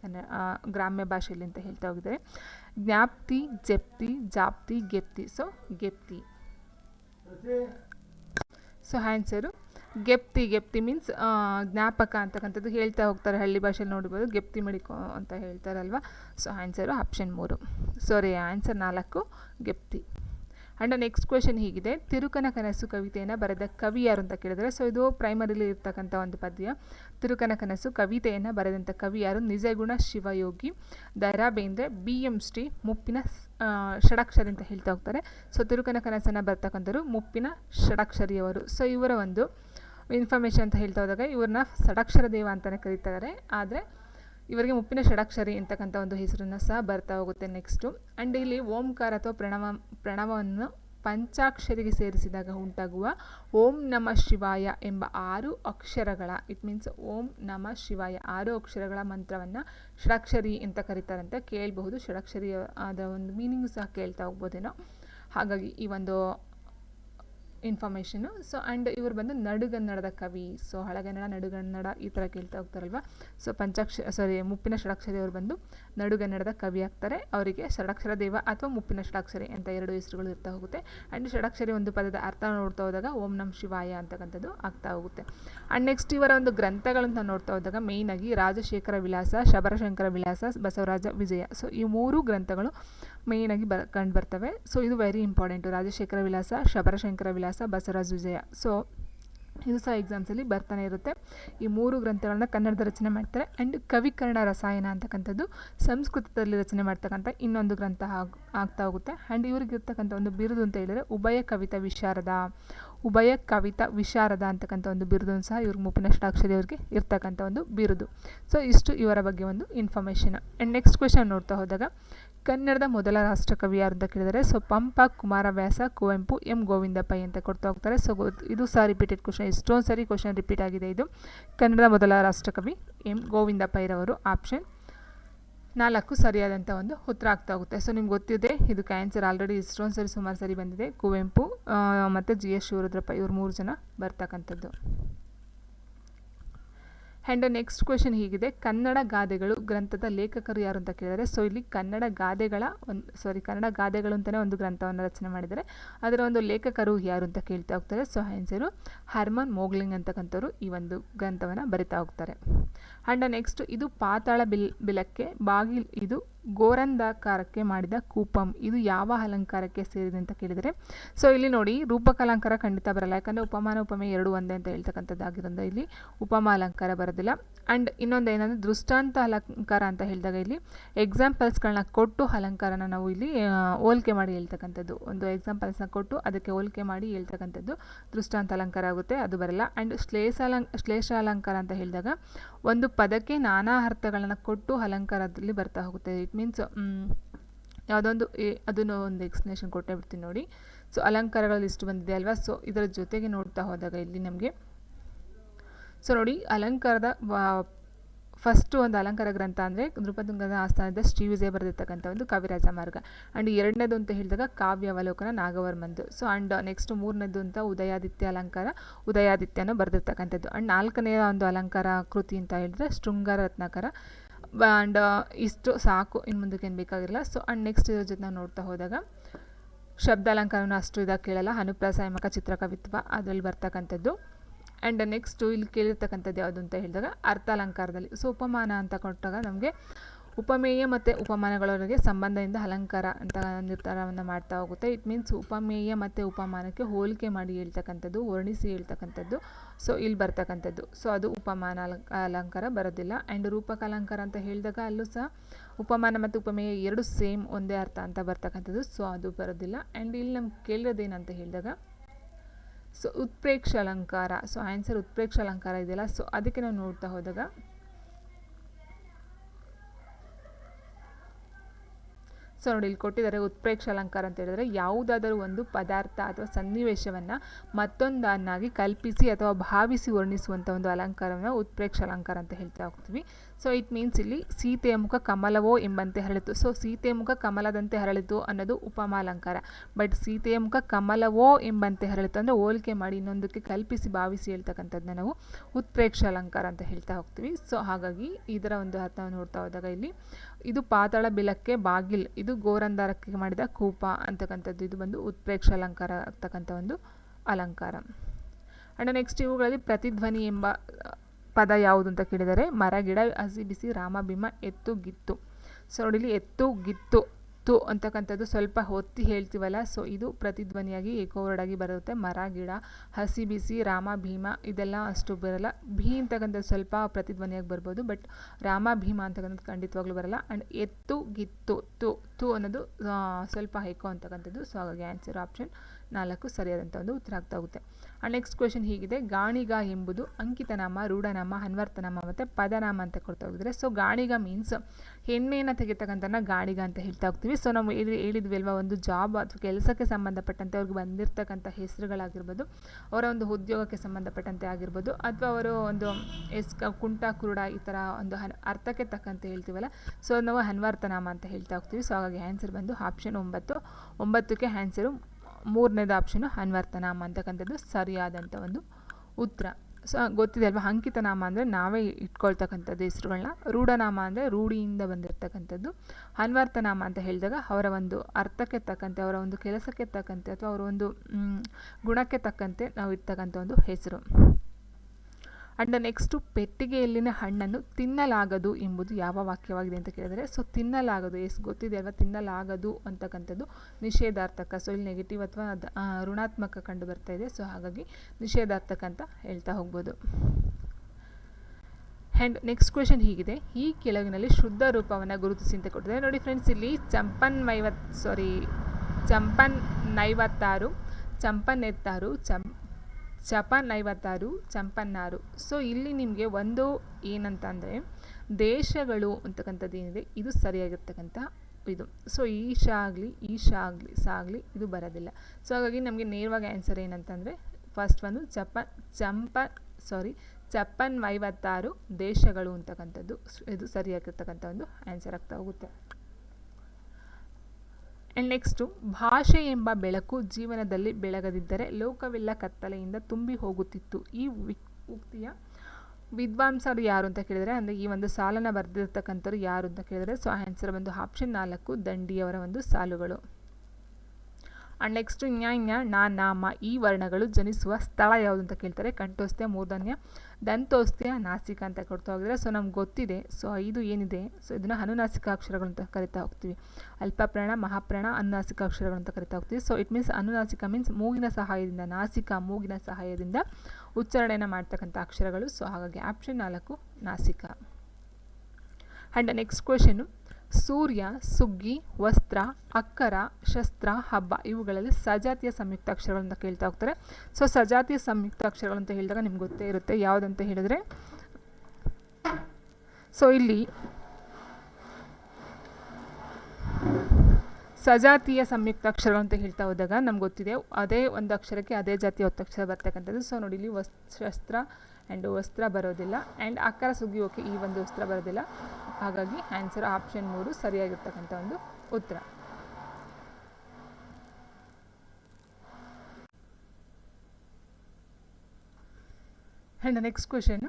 ಗ್ರಾಮ್ಯ ಭಾಷೆಯಲ್ಲಿ ಅಂತ ಹೇಳ್ತಾ ಹೋಗಿದ್ದಾರೆ. ಜ್ಞಾಪ್ತಿ, ಜಪ್ತಿ, ಜಾಪ್ತಿ, ಗೆಪ್ತಿ. ಸೊ ಗೆಪ್ತಿ. ಸೊ ಆನ್ಸರು ಗೆಪ್ತಿ ಗೆಪ್ತಿ ಮೀನ್ಸ್ ಜ್ಞಾಪಕ ಅಂತಕ್ಕಂಥದ್ದು ಹೇಳ್ತಾ ಹೋಗ್ತಾರೆ. ಹಳ್ಳಿ ಭಾಷೆಯಲ್ಲಿ ನೋಡ್ಬೋದು ಗೆಪ್ತಿ ಮಡಿಕೋ ಅಂತ ಹೇಳ್ತಾರಲ್ವ? ಸೊ ಆನ್ಸರು ಆಪ್ಷನ್ ಮೂರು. ಸಾರಿ ಆನ್ಸರ್ ನಾಲ್ಕು, ಗೆಪ್ತಿ. ಆ್ಯಂಡ್ ನೆಕ್ಸ್ಟ್ ಕ್ವೆಶನ್ ಹೀಗಿದೆ. ತಿರುಕನ ಕನಸು ಕವಿತೆಯನ್ನು ಬರೆದ ಕವಿ ಯಾರು ಅಂತ ಕೇಳಿದರೆ ಸೊ ಇದು ಪ್ರೈಮರಿಲಿ ಇರ್ತಕ್ಕಂಥ ಒಂದು ಪದ್ಯ. ತಿರುಕನ ಕನಸು ಕವಿತೆಯನ್ನು ಬರೆದಂಥ ಕವಿ ಯಾರು? ನಿಜಗುಣ ಶಿವಯೋಗಿ ದರಾ ಬೇಂದ್ರೆ ಬಿ ಎಂ ಶ್ರೀ ಮುಪ್ಪಿನ ಷಡಾಕ್ಷರಿ ಅಂತ ಹೇಳ್ತಾ ಹೋಗ್ತಾರೆ. ಸೊ ತಿರುಕನ ಕನಸನ್ನು ಬರ್ತಕ್ಕಂಥವ್ರು ಮುಪ್ಪಿನ, ಷಡಾಕ್ಷರಿಯವರು. ಸೊ ಇವರ ಒಂದು ಇನ್ಫಾರ್ಮೇಷನ್ ಅಂತ ಹೇಳ್ತಾ ಹೋದಾಗ ಇವ್ರನ್ನ ಷಡಾಕ್ಷರ ದೇವ ಅಂತಲೇ ಕರೀತಾರೆ. ಆದರೆ ಇವರಿಗೆ ಮುಪ್ಪಿನ ಷಡಾಕ್ಷರಿ ಅಂತಕ್ಕಂಥ ಒಂದು ಹೆಸರನ್ನು ಸಹ ಬರ್ತಾ ಹೋಗುತ್ತೆ ನೆಕ್ಸ್ಟು ಆ್ಯಂಡ್ ಇಲ್ಲಿ ಓಂಕಾರ ಅಥವಾ ಪ್ರಣವ, ಪ್ರಣವವನ್ನು ಪಂಚಾಕ್ಷರಿಗೆ ಸೇರಿಸಿದಾಗ ಉಂಟಾಗುವ ಓಂ ನಮ ಶಿವಾಯ ಎಂಬ ಆರು ಅಕ್ಷರಗಳ ಇಟ್ ಮೀನ್ಸ್ ಓಂ ನಮ ಶಿವಾಯ ಆರು ಅಕ್ಷರಗಳ ಮಂತ್ರವನ್ನು ಷಡಾಕ್ಷರಿ ಅಂತ ಕರೀತಾರಂತ. ಕೇಳಬಹುದು ಷಡಾಕ್ಷರಿ ಆದ ಒಂದು ಮೀನಿಂಗ್ ಸಹ ಕೇಳ್ತಾ ಹೋಗ್ಬೋದೇನೋ. ಹಾಗಾಗಿ ಈ ಒಂದು ಇನ್ಫಾರ್ಮೇಷನು ಸೊ ಆ್ಯಂಡ್ ಇವರು ಬಂದು ನಡುಗನ್ನಡದ ಕವಿ ಸೊ ಹಳಗನ್ನಡ, ನಡುಗನ್ನಡ ಈ ಥರ ಕೇಳ್ತಾ ಹೋಗ್ತಾರಲ್ವ? ಸೊ ಪಂಚಾಕ್ಷ ಸಾರಿ ಮುಪ್ಪಿನ ಷಡಾಕ್ಷರಿ ಅವರು ಬಂದು ನಡುಗನ್ನಡದ ಕವಿ ಆಗ್ತಾರೆ. ಅವರಿಗೆ ಷಡಾಕ್ಷರ ದೇವ ಅಥವಾ ಮುಪ್ಪಿನ ಷಡಾಕ್ಷರಿ ಅಂತ ಎರಡು ಹೆಸರುಗಳು ಇರ್ತಾ ಹೋಗುತ್ತೆ. ಆ್ಯಂಡ್ ಷಡಾಕ್ಷರಿ ಒಂದು ಪದದ ಅರ್ಥ ನೋಡ್ತಾ ಹೋದಾಗ ಓಂ ನಮ್ ಶಿವಾಯ ಅಂತಕ್ಕಂಥದ್ದು ಆಗ್ತಾ ಹೋಗುತ್ತೆ. ಆ್ಯಂಡ್ ನೆಕ್ಸ್ಟ್ ಇವರ ಒಂದು ಗ್ರಂಥಗಳಂತ ನೋಡ್ತಾ ಹೋದಾಗ ಮೇಯ್ನಾಗಿ ರಾಜಶೇಖರ ವಿಲಾಸ ಶಬರಶಂಕರ ವಿಲಾಸ ಬಸವರಾಜ ವಿಜಯ. ಸೊ ಈ ಮೂರು ಗ್ರಂಥಗಳು ಮೇಯ್ನಾಗಿ ಬ ಕಂಡು ಬರ್ತವೆ. ಸೊ ಇದು very important Rajashekhara Vilasa Shabarashankara Vilasa Basavaraja Vijaya. So ಇದು ಸಹ ಎಕ್ಸಾಮ್ಸಲ್ಲಿ ಬರ್ತಾನೆ ಇರುತ್ತೆ. ಈ ಮೂರು ಗ್ರಂಥಗಳನ್ನ ಕನ್ನಡದ ರಚನೆ ಮಾಡ್ತಾರೆ. ಆ್ಯಂಡ್ ಕವಿಕರ್ಣ ರಸಾಯನ ಅಂತಕ್ಕಂಥದ್ದು ಸಂಸ್ಕೃತದಲ್ಲಿ ರಚನೆ ಮಾಡ್ತಕ್ಕಂಥ ಇನ್ನೊಂದು ಗ್ರಂಥ ಆಗ್, ಆಗ್ತಾ ಹೋಗುತ್ತೆ. ಆ್ಯಂಡ್ ಇವ್ರಿಗಿರ್ತಕ್ಕಂಥ ಒಂದು ಬಿರುದು ಅಂತ ಹೇಳಿದರೆ ಉಭಯ ಕವಿತಾ ವಿಶಾರದ, ಉಭಯ ಕವಿತಾ ವಿಶಾರದ ಅಂತಕ್ಕಂಥ ಒಂದು ಬಿರುದು ಸಹ ಇವ್ರಿಗೆ ಮುಪ್ಪಿನಷ್ಟಾಕ್ಷರಿ ಅವ್ರಿಗೆ ಇರ್ತಕ್ಕಂಥ ಒಂದು ಬಿರುದು. ಸೊ ಇಷ್ಟು ಇವರ ಬಗ್ಗೆ ಒಂದು ಇನ್ಫಾರ್ಮೇಷನ್ ಆ್ಯಂಡ್ ನೆಕ್ಸ್ಟ್ ಕ್ವೆಶನ್ ನೋಡ್ತಾ ಹೋದಾಗ ಕನ್ನಡದ ಮೊದಲ ರಾಷ್ಟ್ರಕವಿ ಯಾರು ಅಂತ ಕೇಳಿದರೆ, ಸೊ ಪಂಪ ಕುಮಾರವ್ಯಾಸ, ಕುವೆಂಪು, ಎಂ ಗೋವಿಂದ ಪೈ ಅಂತ ಕೊಡ್ತಾ ಹೋಗ್ತಾರೆ. ಸೊ ಇದು ಸಹ ರಿಪೀಟೆಡ್ ಕ್ವಶನ್ ಇಷ್ಟೊಂದು ಸರಿ ಕ್ವಶನ್ ರಿಪೀಟ್ ಆಗಿದೆ ಇದು. ಕನ್ನಡದ ಮೊದಲ ರಾಷ್ಟ್ರಕವಿ ಎಂ ಗೋವಿಂದ ಪೈರವರು ಆಪ್ಷನ್ ನಾಲ್ಕು ಸರಿಯಾದಂಥ ಒಂದು ಉತ್ತರ ಆಗ್ತಾ ಹೋಗುತ್ತೆ. ಸೊ ನಿಮ್ಗೆ ಗೊತ್ತಿದೆ ಇದಕ್ಕೆ ಆನ್ಸರ್ ಆಲ್ರೆಡಿ ಇಷ್ಟೊಂದು ಸರಿ ಸುಮಾರು ಸರಿ ಬಂದಿದೆ. ಕುವೆಂಪು ಮತ್ತು ಜಿ ಎಸ್ ಶಿವರುದ್ರಪ್ಪ ಇವ್ರು ಮೂರು ಜನ ಬರ್ತಕ್ಕಂಥದ್ದು. ಆ್ಯಂಡ್ ನೆಕ್ಸ್ಟ್ ಕ್ವೆಶನ್ ಹೀಗಿದೆ. ಕನ್ನಡ ಗಾದೆಗಳು ಗ್ರಂಥದ ಲೇಖಕರು ಯಾರು ಅಂತ ಕೇಳಿದರೆ ಸೊ ಇಲ್ಲಿ ಕನ್ನಡ ಗಾದೆಗಳ ಒಂದು ಸಾರಿ ಕನ್ನಡ ಗಾದೆಗಳು ಅಂತಲೇ ಒಂದು ಗ್ರಂಥವನ್ನು ರಚನೆ ಮಾಡಿದ್ದಾರೆ. ಅದರ ಒಂದು ಲೇಖಕರು ಯಾರು ಅಂತ ಕೇಳ್ತಾ ಹೋಗ್ತಾರೆ. ಸೊ ಆನ್ಸರು ಹರ್ಮನ್ ಮೋಗ್ಲಿಂಗ್ ಅಂತಕ್ಕಂಥವ್ರು ಈ ಒಂದು ಗ್ರಂಥವನ್ನು ಬರಿತಾ ಹೋಗ್ತಾರೆ. ಆ್ಯಂಡ್ ನೆಕ್ಸ್ಟ್ ಇದು ಪಾತಾಳ ಬಿಲ್, ಬಿಲಕ್ಕೆ, ಬಾಗಿಲು ಇದು ಗೋರಂದಾಕಾರಕ್ಕೆ ಮಾಡಿದ ಕೂಪಂ. ಇದು ಯಾವ ಅಲಂಕಾರಕ್ಕೆ ಸೇರಿದೆ ಅಂತ ಕೇಳಿದರೆ ಸೊ ಇಲ್ಲಿ ನೋಡಿ ರೂಪಕಾಲಂಕಾರ ಖಂಡಿತ ಬರಲ್ಲ, ಯಾಕಂದರೆ ಉಪಮಾನ ಉಪಮೆ ಎರಡು ಒಂದೇ ಅಂತ ಹೇಳ್ತಕ್ಕಂಥದ್ದಾಗಿರೋದ್ರಿಂದ ಇಲ್ಲಿ ಉಪಮಾ ಅಲಂಕಾರ ಬರೋದಿಲ್ಲ. ಆ್ಯಂಡ್ ಇನ್ನೊಂದು ಏನಂದರೆ ದೃಷ್ಟಾಂತ ಅಲಂಕಾರ ಅಂತ ಹೇಳಿದಾಗ ಇಲ್ಲಿ ಎಕ್ಸಾಂಪಲ್ಸ್ಗಳನ್ನ ಕೊಟ್ಟು ಅಲಂಕಾರನ ನಾವು ಇಲ್ಲಿ ಹೋಲಿಕೆ ಮಾಡಿ ಹೇಳ್ತಕ್ಕಂಥದ್ದು. ಒಂದು ಎಕ್ಸಾಂಪಲ್ಸ್ನ ಕೊಟ್ಟು ಅದಕ್ಕೆ ಹೋಲಿಕೆ ಮಾಡಿ ಹೇಳ್ತಕ್ಕಂಥದ್ದು ದೃಷ್ಟಾಂತ ಅಲಂಕಾರ ಆಗುತ್ತೆ, ಅದು ಬರಲ್ಲ. ಆ್ಯಂಡ್ ಶ್ಲೇಷ ಅಲಂ, ಶ್ಲೇಷ ಅಲಂಕಾರ ಅಂತ ಹೇಳಿದಾಗ ಒಂದು ಪದಕ್ಕೆ ನಾನಾ ಅರ್ಥಗಳನ್ನು ಕೊಟ್ಟು ಅಲಂಕಾರದಲ್ಲಿ ಬರ್ತಾ ಹೋಗುತ್ತೆ. ಇಟ್ ಮೀನ್ಸ್ ಯಾವುದೊಂದು ಅದನ್ನು ಒಂದು ಎಕ್ಸ್ಪ್ಲನೇಷನ್ ಕೊಟ್ಟೇ ಬಿಡ್ತೀನಿ ನೋಡಿ. ಸೊ ಅಲಂಕಾರಗಳ ಲಿಸ್ಟ್ ಬಂದಿದೆ ಅಲ್ವಾ? ಸೊ ಇದರ ಜೊತೆಗೆ ನೋಡ್ತಾ ಹೋದಾಗ ಇಲ್ಲಿ ನಮಗೆ ಸೊ ನೋಡಿ, ಅಲಂಕಾರದ ಫಸ್ಟು ಒಂದು ಅಲಂಕಾರ ಗ್ರಂಥ ಅಂದರೆ ನೃಪತುಂಗದ ಆಸ್ಥಾನದ ಶ್ರೀ ವಿಜಯ ಬರೆದಿರ್ತಕ್ಕಂಥ ಒಂದು ಕವಿರಾಜ ಮಾರ್ಗ. ಆ್ಯಂಡ್ ಎರಡನೇದು ಅಂತ ಹೇಳಿದಾಗ ಕಾವ್ಯ ಅವಲೋಕನ ನಾಗವರ್ಮಂದು. ಸೊ ಆ್ಯಂಡ್ ನೆಕ್ಸ್ಟ್ ಮೂರನೇದು ಅಂತ ಉದಯಾದಿತ್ಯ ಅಲಂಕಾರ, ಉದಯಾದಿತ್ಯನ ಬರೆದಿರ್ತಕ್ಕಂಥದ್ದು. ಆ್ಯಂಡ್ ನಾಲ್ಕನೆಯ ಒಂದು ಅಲಂಕಾರ ಕೃತಿ ಅಂತ ಹೇಳಿದ್ರೆ ಶೃಂಗಾರ ರತ್ನಾಕರ. ಆ್ಯಂಡ್ ಇಷ್ಟು ಸಾಕು ಇನ್ನು ಮುಂದಕ್ಕೆ ಬೇಕಾಗಿರಲ್ಲ. ಸೊ ಆ್ಯಂಡ್ ನೆಕ್ಸ್ಟ್ ಇದ್ರ ಜೊತೆ ನಾವು ನೋಡ್ತಾ ಹೋದಾಗ ಶಬ್ದ ಅಲಂಕಾರವನ್ನು ಅಷ್ಟು ಇದಾಗಿ ಕೇಳಲ್ಲ. ಅನುಪ್ರಾಸಾಯಮಕ ಚಿತ್ರಕವಿತ್ವ ಅದರಲ್ಲಿ ಬರ್ತಕ್ಕಂಥದ್ದು. ಆ್ಯಂಡ್ ನೆಕ್ಸ್ಟು ಇಲ್ಲಿ ಕೇಳಿರ್ತಕ್ಕಂಥದ್ದು ಯಾವುದು ಅಂತ ಹೇಳಿದಾಗ ಅರ್ಥಾಲಂಕಾರದಲ್ಲಿ. ಸೊ ಉಪಮಾನ ಅಂತ ಕೊಟ್ಟಾಗ ನಮಗೆ ಉಪಮೇಯ ಮತ್ತು ಉಪಮಾನಗಳವರೆಗೆ ಸಂಬಂಧದಿಂದ ಅಲಂಕಾರ ಅಂತ ನಿರ್ಧಾರವನ್ನು ಮಾಡ್ತಾ ಹೋಗುತ್ತೆ. ಇಟ್ ಮೀನ್ಸ್ ಉಪಮೇಯ ಮತ್ತು ಉಪಮಾನಕ್ಕೆ ಹೋಲಿಕೆ ಮಾಡಿ ಹೇಳ್ತಕ್ಕಂಥದ್ದು, ವರ್ಣಿಸಿ ಹೇಳ್ತಕ್ಕಂಥದ್ದು. ಸೊ ಇಲ್ಲಿ ಬರ್ತಕ್ಕಂಥದ್ದು. ಸೊ ಅದು ಉಪಮಾನ ಅಲಂಕಾರ ಬರೋದಿಲ್ಲ. ಆ್ಯಂಡ್ ರೂಪಕ ಅಲಂಕಾರ ಅಂತ ಹೇಳಿದಾಗ ಅಲ್ಲೂ ಸಹ ಉಪಮಾನ ಮತ್ತು ಉಪಮೇಯ ಎರಡು ಸೇಮ್ ಒಂದೇ ಅರ್ಥ ಅಂತ ಬರ್ತಕ್ಕಂಥದ್ದು. ಸೊ ಅದು ಬರೋದಿಲ್ಲ. ಆ್ಯಂಡ್ ಇಲ್ಲಿ ನಮ್ಗೆ ಕೇಳಿರೋದೇನಂತ ಹೇಳಿದಾಗ ಸೊ ಉತ್ಪ್ರೇಕ್ಷ ಅಲಂಕಾರ ಸೊ ಆನ್ಸರ್ ಉತ್ಪ್ರೇಕ್ಷ ಅಲಂಕಾರ ಇದೆಯಲ್ಲ. ಸೊ ಅದಕ್ಕೆ ನಾವು ನೋಡ್ತಾ ಹೋದಾಗ ಸೊ ನೋಡಿ ಇಲ್ಲಿ ಕೊಟ್ಟಿದ್ದಾರೆ ಉತ್ಪ್ರೇಕ್ಷ ಅಲಂಕಾರ ಅಂತ ಹೇಳಿದ್ರೆ, ಯಾವುದಾದರೂ ಒಂದು ಪದಾರ್ಥ ಅಥವಾ ಸನ್ನಿವೇಶವನ್ನು ಮತ್ತೊಂದನ್ನಾಗಿ ಕಲ್ಪಿಸಿ ಅಥವಾ ಭಾವಿಸಿ ವರ್ಣಿಸುವಂಥ ಒಂದು ಅಲಂಕಾರವನ್ನು ಉತ್ಪ್ರೇಕ್ಷ ಅಲಂಕಾರ ಅಂತ ಹೇಳ್ತಾ ಹೋಗ್ತೀವಿ. ಸೊ ಇಟ್ ಮೀನ್ಸ್ ಇಲ್ಲಿ ಸೀತೆಯ ಮುಖ ಕಮಲವೋ ಎಂಬಂತೆ ಹರಳಿತು. ಸೊ ಸೀತೆಯ ಮುಖ ಕಮಲದಂತೆ ಹರಳಿತು ಅನ್ನೋದು ಉಪಮಾಲಂಕಾರ. ಬಟ್ ಸೀತೆಯ ಮುಖ ಕಮಲವೋ ಎಂಬಂತೆ ಹರಳಿತು ಅಂದರೆ ಹೋಲಿಕೆ ಮಾಡಿ ಇನ್ನೊಂದಕ್ಕೆ ಕಲ್ಪಿಸಿ ಭಾವಿಸಿ ಹೇಳ್ತಕ್ಕಂಥದ್ದನ್ನ ನಾವು ಉತ್ಪ್ರೇಕ್ಷ ಅಲಂಕಾರ ಅಂತ ಹೇಳ್ತಾ ಹೋಗ್ತೀವಿ. ಸೊ ಹಾಗಾಗಿ ಇದರ ಒಂದು ಅರ್ಥವನ್ನು ನೋಡ್ತಾ ಹೋದಾಗ ಇಲ್ಲಿ ಇದು ಪಾತಾಳ ಬಿಲಕ್ಕೆ ಬಾಗಿಲ್, ಇದು ಗೋರಂದಾರಕ್ಕೆ ಮಾಡಿದ ಕೂಪ ಅಂತಕ್ಕಂಥದ್ದು. ಇದು ಬಂದು ಉತ್ಪ್ರೇಕ್ಷ ಅಲಂಕಾರ ಆಗ್ತಕ್ಕಂಥ ಒಂದು ಅಲಂಕಾರ. ಆ್ಯಂಡ್ ನೆಕ್ಸ್ಟ್ ಇವುಗಳಲ್ಲಿ ಪ್ರತಿಧ್ವನಿ ಎಂಬ ಪದ ಯಾವುದು ಅಂತ ಕೇಳಿದರೆ, ಮರ, ಗಿಡ, ಹಸಿ ಬಿಸಿ, ರಾಮ, ಭೀಮ, ಎತ್ತು, ಗಿತ್ತು. ಸೊ ನೋಡಿಲಿ ಎತ್ತು, ಗಿತ್ತು, ತು ಅಂತಕ್ಕಂಥದ್ದು ಸ್ವಲ್ಪ ಹೊತ್ತಿ ಹೇಳ್ತೀವಲ್ಲ ಸೊ ಇದು ಪ್ರತಿಧ್ವನಿಯಾಗಿ, ಏಕೋವರ್ಡಾಗಿ ಬರುತ್ತೆ. ಮರ, ಗಿಡ, ಹಸಿ ಬಿಸಿ, ರಾಮ, ಭೀಮ, ಇದೆಲ್ಲ ಅಷ್ಟು ಬರಲ್ಲ. ಭೀ ಅಂತಕ್ಕಂಥದ್ದು ಸ್ವಲ್ಪ ಪ್ರತಿಧ್ವನಿಯಾಗಿ ಬರ್ಬೋದು ಬಟ್ ರಾಮ, ಭೀಮ ಅಂತಕ್ಕಂಥದ್ದು ಖಂಡಿತವಾಗ್ಲೂ ಬರಲ್ಲ. ಆ್ಯಂಡ್ ಎತ್ತು, ಗಿತ್ತು, ತು ತು ಅನ್ನೋದು ಸ್ವಲ್ಪ ಹೈಕೋ ಅಂತಕ್ಕಂಥದ್ದು. ಸೊ ಹಾಗಾಗಿ ಆನ್ಸರ್ ಆಪ್ಷನ್ ನಾಲ್ಕು ಸರಿಯಾದಂಥ ಒಂದು ಉತ್ತರ ಆಗ್ತಾ ಹೋಗುತ್ತೆ. ನೆಕ್ಸ್ಟ್ ಕ್ವೆಶನ್ ಹೀಗಿದೆ. ಗಾಣಿಗ ಎಂಬುದು ಅಂಕಿತನಾಮ, ರೂಢನಾಮ, ಅನ್ವರ್ತನಾಮ ಮತ್ತು ಪದನಾಮ ಅಂತ ಕೊಡ್ತಾ ಹೋಗಿದ್ರೆ ಸೊ ಗಾಣಿಗ ಮೀನ್ಸ್ ಹೆಣ್ಣೆಯನ್ನು ತೆಗೆತಕ್ಕಂಥ ಗಾಣಿಗ ಅಂತ ಹೇಳ್ತಾ ಹೋಗ್ತೀವಿ. ಸೊ ನಾವು ಹೇಳಿ ಹೇಳಿದ್ವಿ ಅಲ್ವಾ ಒಂದು ಜಾಬ್ ಅಥವಾ ಕೆಲಸಕ್ಕೆ ಸಂಬಂಧಪಟ್ಟಂತೆ ಅವ್ರಿಗೆ ಬಂದಿರತಕ್ಕಂಥ ಹೆಸರುಗಳಾಗಿರ್ಬೋದು, ಅವರ ಒಂದು ಉದ್ಯೋಗಕ್ಕೆ ಸಂಬಂಧಪಟ್ಟಂತೆ ಆಗಿರ್ಬೋದು, ಅಥವಾ ಅವರು ಒಂದು ಎಸ್ ಕುಂಟ, ಕುರುಡ ಈ ಥರ ಒಂದು ಹನ್, ಅರ್ಥಕ್ಕೆ ತಕ್ಕಂತೆ ಹೇಳ್ತೀವಲ್ಲ ಸೊ ನಾವು ಅನ್ವರ್ತನಾಮ ಅಂತ ಹೇಳ್ತಾ ಹೋಗ್ತೀವಿ. ಸೊ ಹಾಗಾಗಿ ಆನ್ಸರ್ ಬಂದು ಆಪ್ಷನ್ ಒಂಬತ್ತು. ಒಂಬತ್ತಕ್ಕೆ ಆನ್ಸರು ಮೂರನೇದು ಆಪ್ಷನು ಅನ್ವರ್ತನಾಮ ಅಂತಕ್ಕಂಥದ್ದು ಸರಿಯಾದಂಥ ಒಂದು ಉತ್ತರ. ಸೊ, ಗೊತ್ತಿದೆ ಅಲ್ವಾ? ಅಂಕಿತನಾಮ ಅಂದರೆ ನಾವೇ ಇಟ್ಕೊಳ್ತಕ್ಕಂಥದ್ದು ಹೆಸರುಗಳನ್ನ ರೂಢನಾಮ ಅಂದರೆ ರೂಢಿಯಿಂದ ಬಂದಿರತಕ್ಕಂಥದ್ದು. ಅನ್ವರ್ತನಾಮ ಅಂತ ಹೇಳಿದಾಗ ಅವರ ಒಂದು ಅರ್ಥಕ್ಕೆ ತಕ್ಕಂತೆ, ಅವರ ಒಂದು ಕೆಲಸಕ್ಕೆ ತಕ್ಕಂತೆ, ಅಥವಾ ಅವರ ಒಂದು ಗುಣಕ್ಕೆ ತಕ್ಕಂತೆ ನಾವು ಇರ್ತಕ್ಕಂಥ ಒಂದು ಹೆಸರು. ಆ್ಯಂಡ್ ನೆಕ್ಸ್ಟು ಪೆಟ್ಟಿಗೆಯಲ್ಲಿನ ಹಣ್ಣನ್ನು ತಿನ್ನಲಾಗದು ಎಂಬುದು ಯಾವ ವಾಕ್ಯವಾಗಿದೆ ಅಂತ ಕೇಳಿದರೆ, ಸೊ ತಿನ್ನಲಾಗದು. ಎಸ್, ಗೊತ್ತಿದೆ ಅಲ್ವಾ? ತಿನ್ನಲಾಗದು ಅಂತಕ್ಕಂಥದ್ದು ನಿಷೇಧಾರ್ಥಕ, ಸೊ ಇಲ್ಲಿ ನೆಗೆಟಿವ್ ಅಥವಾ ಋಣಾತ್ಮಕ ಕಂಡು ಬರ್ತಾ ಇದೆ. ಸೊ ಹಾಗಾಗಿ ನಿಷೇಧಾರ್ಥಕ ಅಂತ ಹೇಳ್ತಾ ಹೋಗ್ಬೋದು. ಆ್ಯಂಡ್ ನೆಕ್ಸ್ಟ್ ಕ್ವೆಶನ್ ಹೀಗಿದೆ. ಈ ಕೆಳಗಿನಲ್ಲಿ ಶುದ್ಧ ರೂಪವನ್ನು ಗುರುತಿಸಿ ಅಂತ ಕೊಟ್ಟಿದ್ದಾರೆ. ನೋಡಿ ಫ್ರೆಂಡ್ಸ್ ಇಲ್ಲಿ ಚಂಪನ್ ಮೈವತ್ ಸಾರಿ ಚಂಪನ್ ನೈವತ್ತಾರು, ಚಂಪನ್ ಎತ್ತಾರು, ಚಂ ಜಪಾನ್ ಐವತ್ತಾರು ಚಂಪನ್ನಾರು. ಸೊ ಇಲ್ಲಿ ನಿಮಗೆ ಒಂದು ಏನಂತಂದರೆ, ದೇಶಗಳು ಅಂತಕ್ಕಂಥದ್ದು ಏನಿದೆ, ಇದು ಸರಿಯಾಗಿರ್ತಕ್ಕಂಥ ಇದು. ಸೊ ಈಶ ಆಗಲಿ ಈಶ ಆಗಲಿ ಸ ಆಗಲಿ ಇದು ಬರೋದಿಲ್ಲ. ಸೊ ಹಾಗಾಗಿ ನಮಗೆ ನೇರವಾಗಿ ಆನ್ಸರ್ ಏನಂತಂದರೆ ಫಸ್ಟ್ ಒಂದು ಜಪಾನ್, ಚಂಪನ್ ಸಾರಿ ಚಪ್ಪನ್ ಐವತ್ತಾರು ದೇಶಗಳು ಅಂತಕ್ಕಂಥದ್ದು, ಇದು ಸರಿಯಾಗಿರ್ತಕ್ಕಂಥ ಒಂದು ಆನ್ಸರ್ ಆಗ್ತಾ ಹೋಗುತ್ತೆ. ಆ್ಯಂಡ್ ನೆಕ್ಸ್ಟು ಭಾಷೆ ಎಂಬ ಬೆಳಕು ಜೀವನದಲ್ಲಿ ಬೆಳಗದಿದ್ದರೆ ಲೋಕವೆಲ್ಲ ಕತ್ತಲೆಯಿಂದ ತುಂಬಿ ಹೋಗುತ್ತಿತ್ತು. ಈ ಉಕ್ತಿಯ ವಿದ್ವಾಂಸರು ಯಾರು ಅಂತ ಕೇಳಿದರೆ, ಅಂದರೆ ಈ ಒಂದು ಸಾಲನ್ನು ಬರೆದಿರ್ತಕ್ಕಂಥವ್ರು ಯಾರು ಅಂತ ಕೇಳಿದರೆ ಸೊ ಆನ್ಸರ್ ಬಂದು ಆಪ್ಷನ್ ನಾಲ್ಕು, ದಂಡಿಯವರ ಒಂದು ಸಾಲುಗಳು. ಆ್ಯಂಡ್ ನೆಕ್ಸ್ಟು ನ್ಯ ನ್ಯ ನಾ ನಾಮ ಈ ವರ್ಣಗಳು ಜನಿಸುವ ಸ್ಥಳ ಯಾವುದು ಅಂತ ಕೇಳ್ತಾರೆ. ಕಂಠೋಸ್ತ್ಯ ಮೂರ್ಧನ್ಯ ದಂತೋಸ್ತ್ಯ ನಾಸಿಕ ಅಂತ ಕೊಡ್ತಾ ಹೋಗಿದ್ರೆ ಸೊ ನಮ್ಗೆ ಗೊತ್ತಿದೆ. ಸೊ ಐದು ಏನಿದೆ? ಸೊ ಇದನ್ನು ಅನುನಾಸಿಕ ಅಕ್ಷರಗಳು ಅಂತ ಕರಿತಾ ಹೋಗ್ತೀವಿ. ಅಲ್ಪಪ್ರಾಣ, ಮಹಾಪ್ರಾಣ, ಅನುನಾಸಿಕ ಅಕ್ಷರಗಳು ಅಂತ ಕರಿತಾ ಹೋಗ್ತೀವಿ. ಸೊ ಇಟ್ ಮೀನ್ಸ್ ಅನುನಾಸಿಕ ಮೀನ್ಸ್ ಮೂಗಿನ ಸಹಾಯದಿಂದ, ನಾಸಿಕ ಮೂಗಿನ ಸಹಾಯದಿಂದ ಉಚ್ಚಾರಣೆಯನ್ನು ಮಾಡ್ತಕ್ಕಂಥ ಅಕ್ಷರಗಳು. ಸೊ ಹಾಗಾಗಿ ಆಪ್ಷನ್ ನಾಲ್ಕು ನಾಸಿಕ. ಆ್ಯಂಡ್ ನೆಕ್ಸ್ಟ್ ಕ್ವೆಶನು ಸೂರ್ಯ, ಸುಗ್ಗಿ, ವಸ್ತ್ರ, ಅಕ್ಕರ, ಶಸ್ತ್ರ, ಹಬ್ಬ ಇವುಗಳಲ್ಲಿ ಸಜಾತಿಯ ಸಂಯುಕ್ತ ಅಕ್ಷರಗಳಂತ ಕೇಳ್ತಾ ಹೋಗ್ತಾರೆ. ಸೊ ಸಜಾತಿಯ ಸಂಯುಕ್ತ ಅಕ್ಷರಗಳಂತ ಹೇಳಿದಾಗ ನಿಮ್ಗೆ ಗೊತ್ತೇ ಇರುತ್ತೆ. ಯಾವುದಂತ ಹೇಳಿದ್ರೆ ಸೊ ಇಲ್ಲಿ ಸಜಾತಿಯ ಸಂಯುಕ್ತ ಅಕ್ಷರಗಳಂತ ಹೇಳ್ತಾ ಹೋದಾಗ ನಮ್ಗೆ ಗೊತ್ತಿದೆ. ಅದೇ ಒಂದು ಅಕ್ಷರಕ್ಕೆ ಅದೇ ಜಾತಿಯ ಒತ್ತಕ್ಷರ ಬರ್ತಕ್ಕಂಥದ್ದು. ಸೊ ನೋಡಿ ಇಲ್ಲಿ ವಸ್, ಶಸ್ತ್ರ ಆ್ಯಂಡ್ ವಸ್ತ್ರ ಬರೋದಿಲ್ಲ. ಆ್ಯಂಡ್ ಅಕ್ಕರ, ಸುಗ್ಗಿ, ಓಕೆ ಈ ಒಂದು ವಸ್ತ್ರ ಬರೋದಿಲ್ಲ. ಹಾಗಾಗಿ ಆನ್ಸರ್ ಆಪ್ಷನ್ ಮೂರು ಸರಿಯಾಗಿರ್ತಕ್ಕಂಥ ಒಂದು ಉತ್ತರ. ಆ್ಯಂಡ್ ನೆಕ್ಸ್ಟ್ ಕ್ವೆಶನ್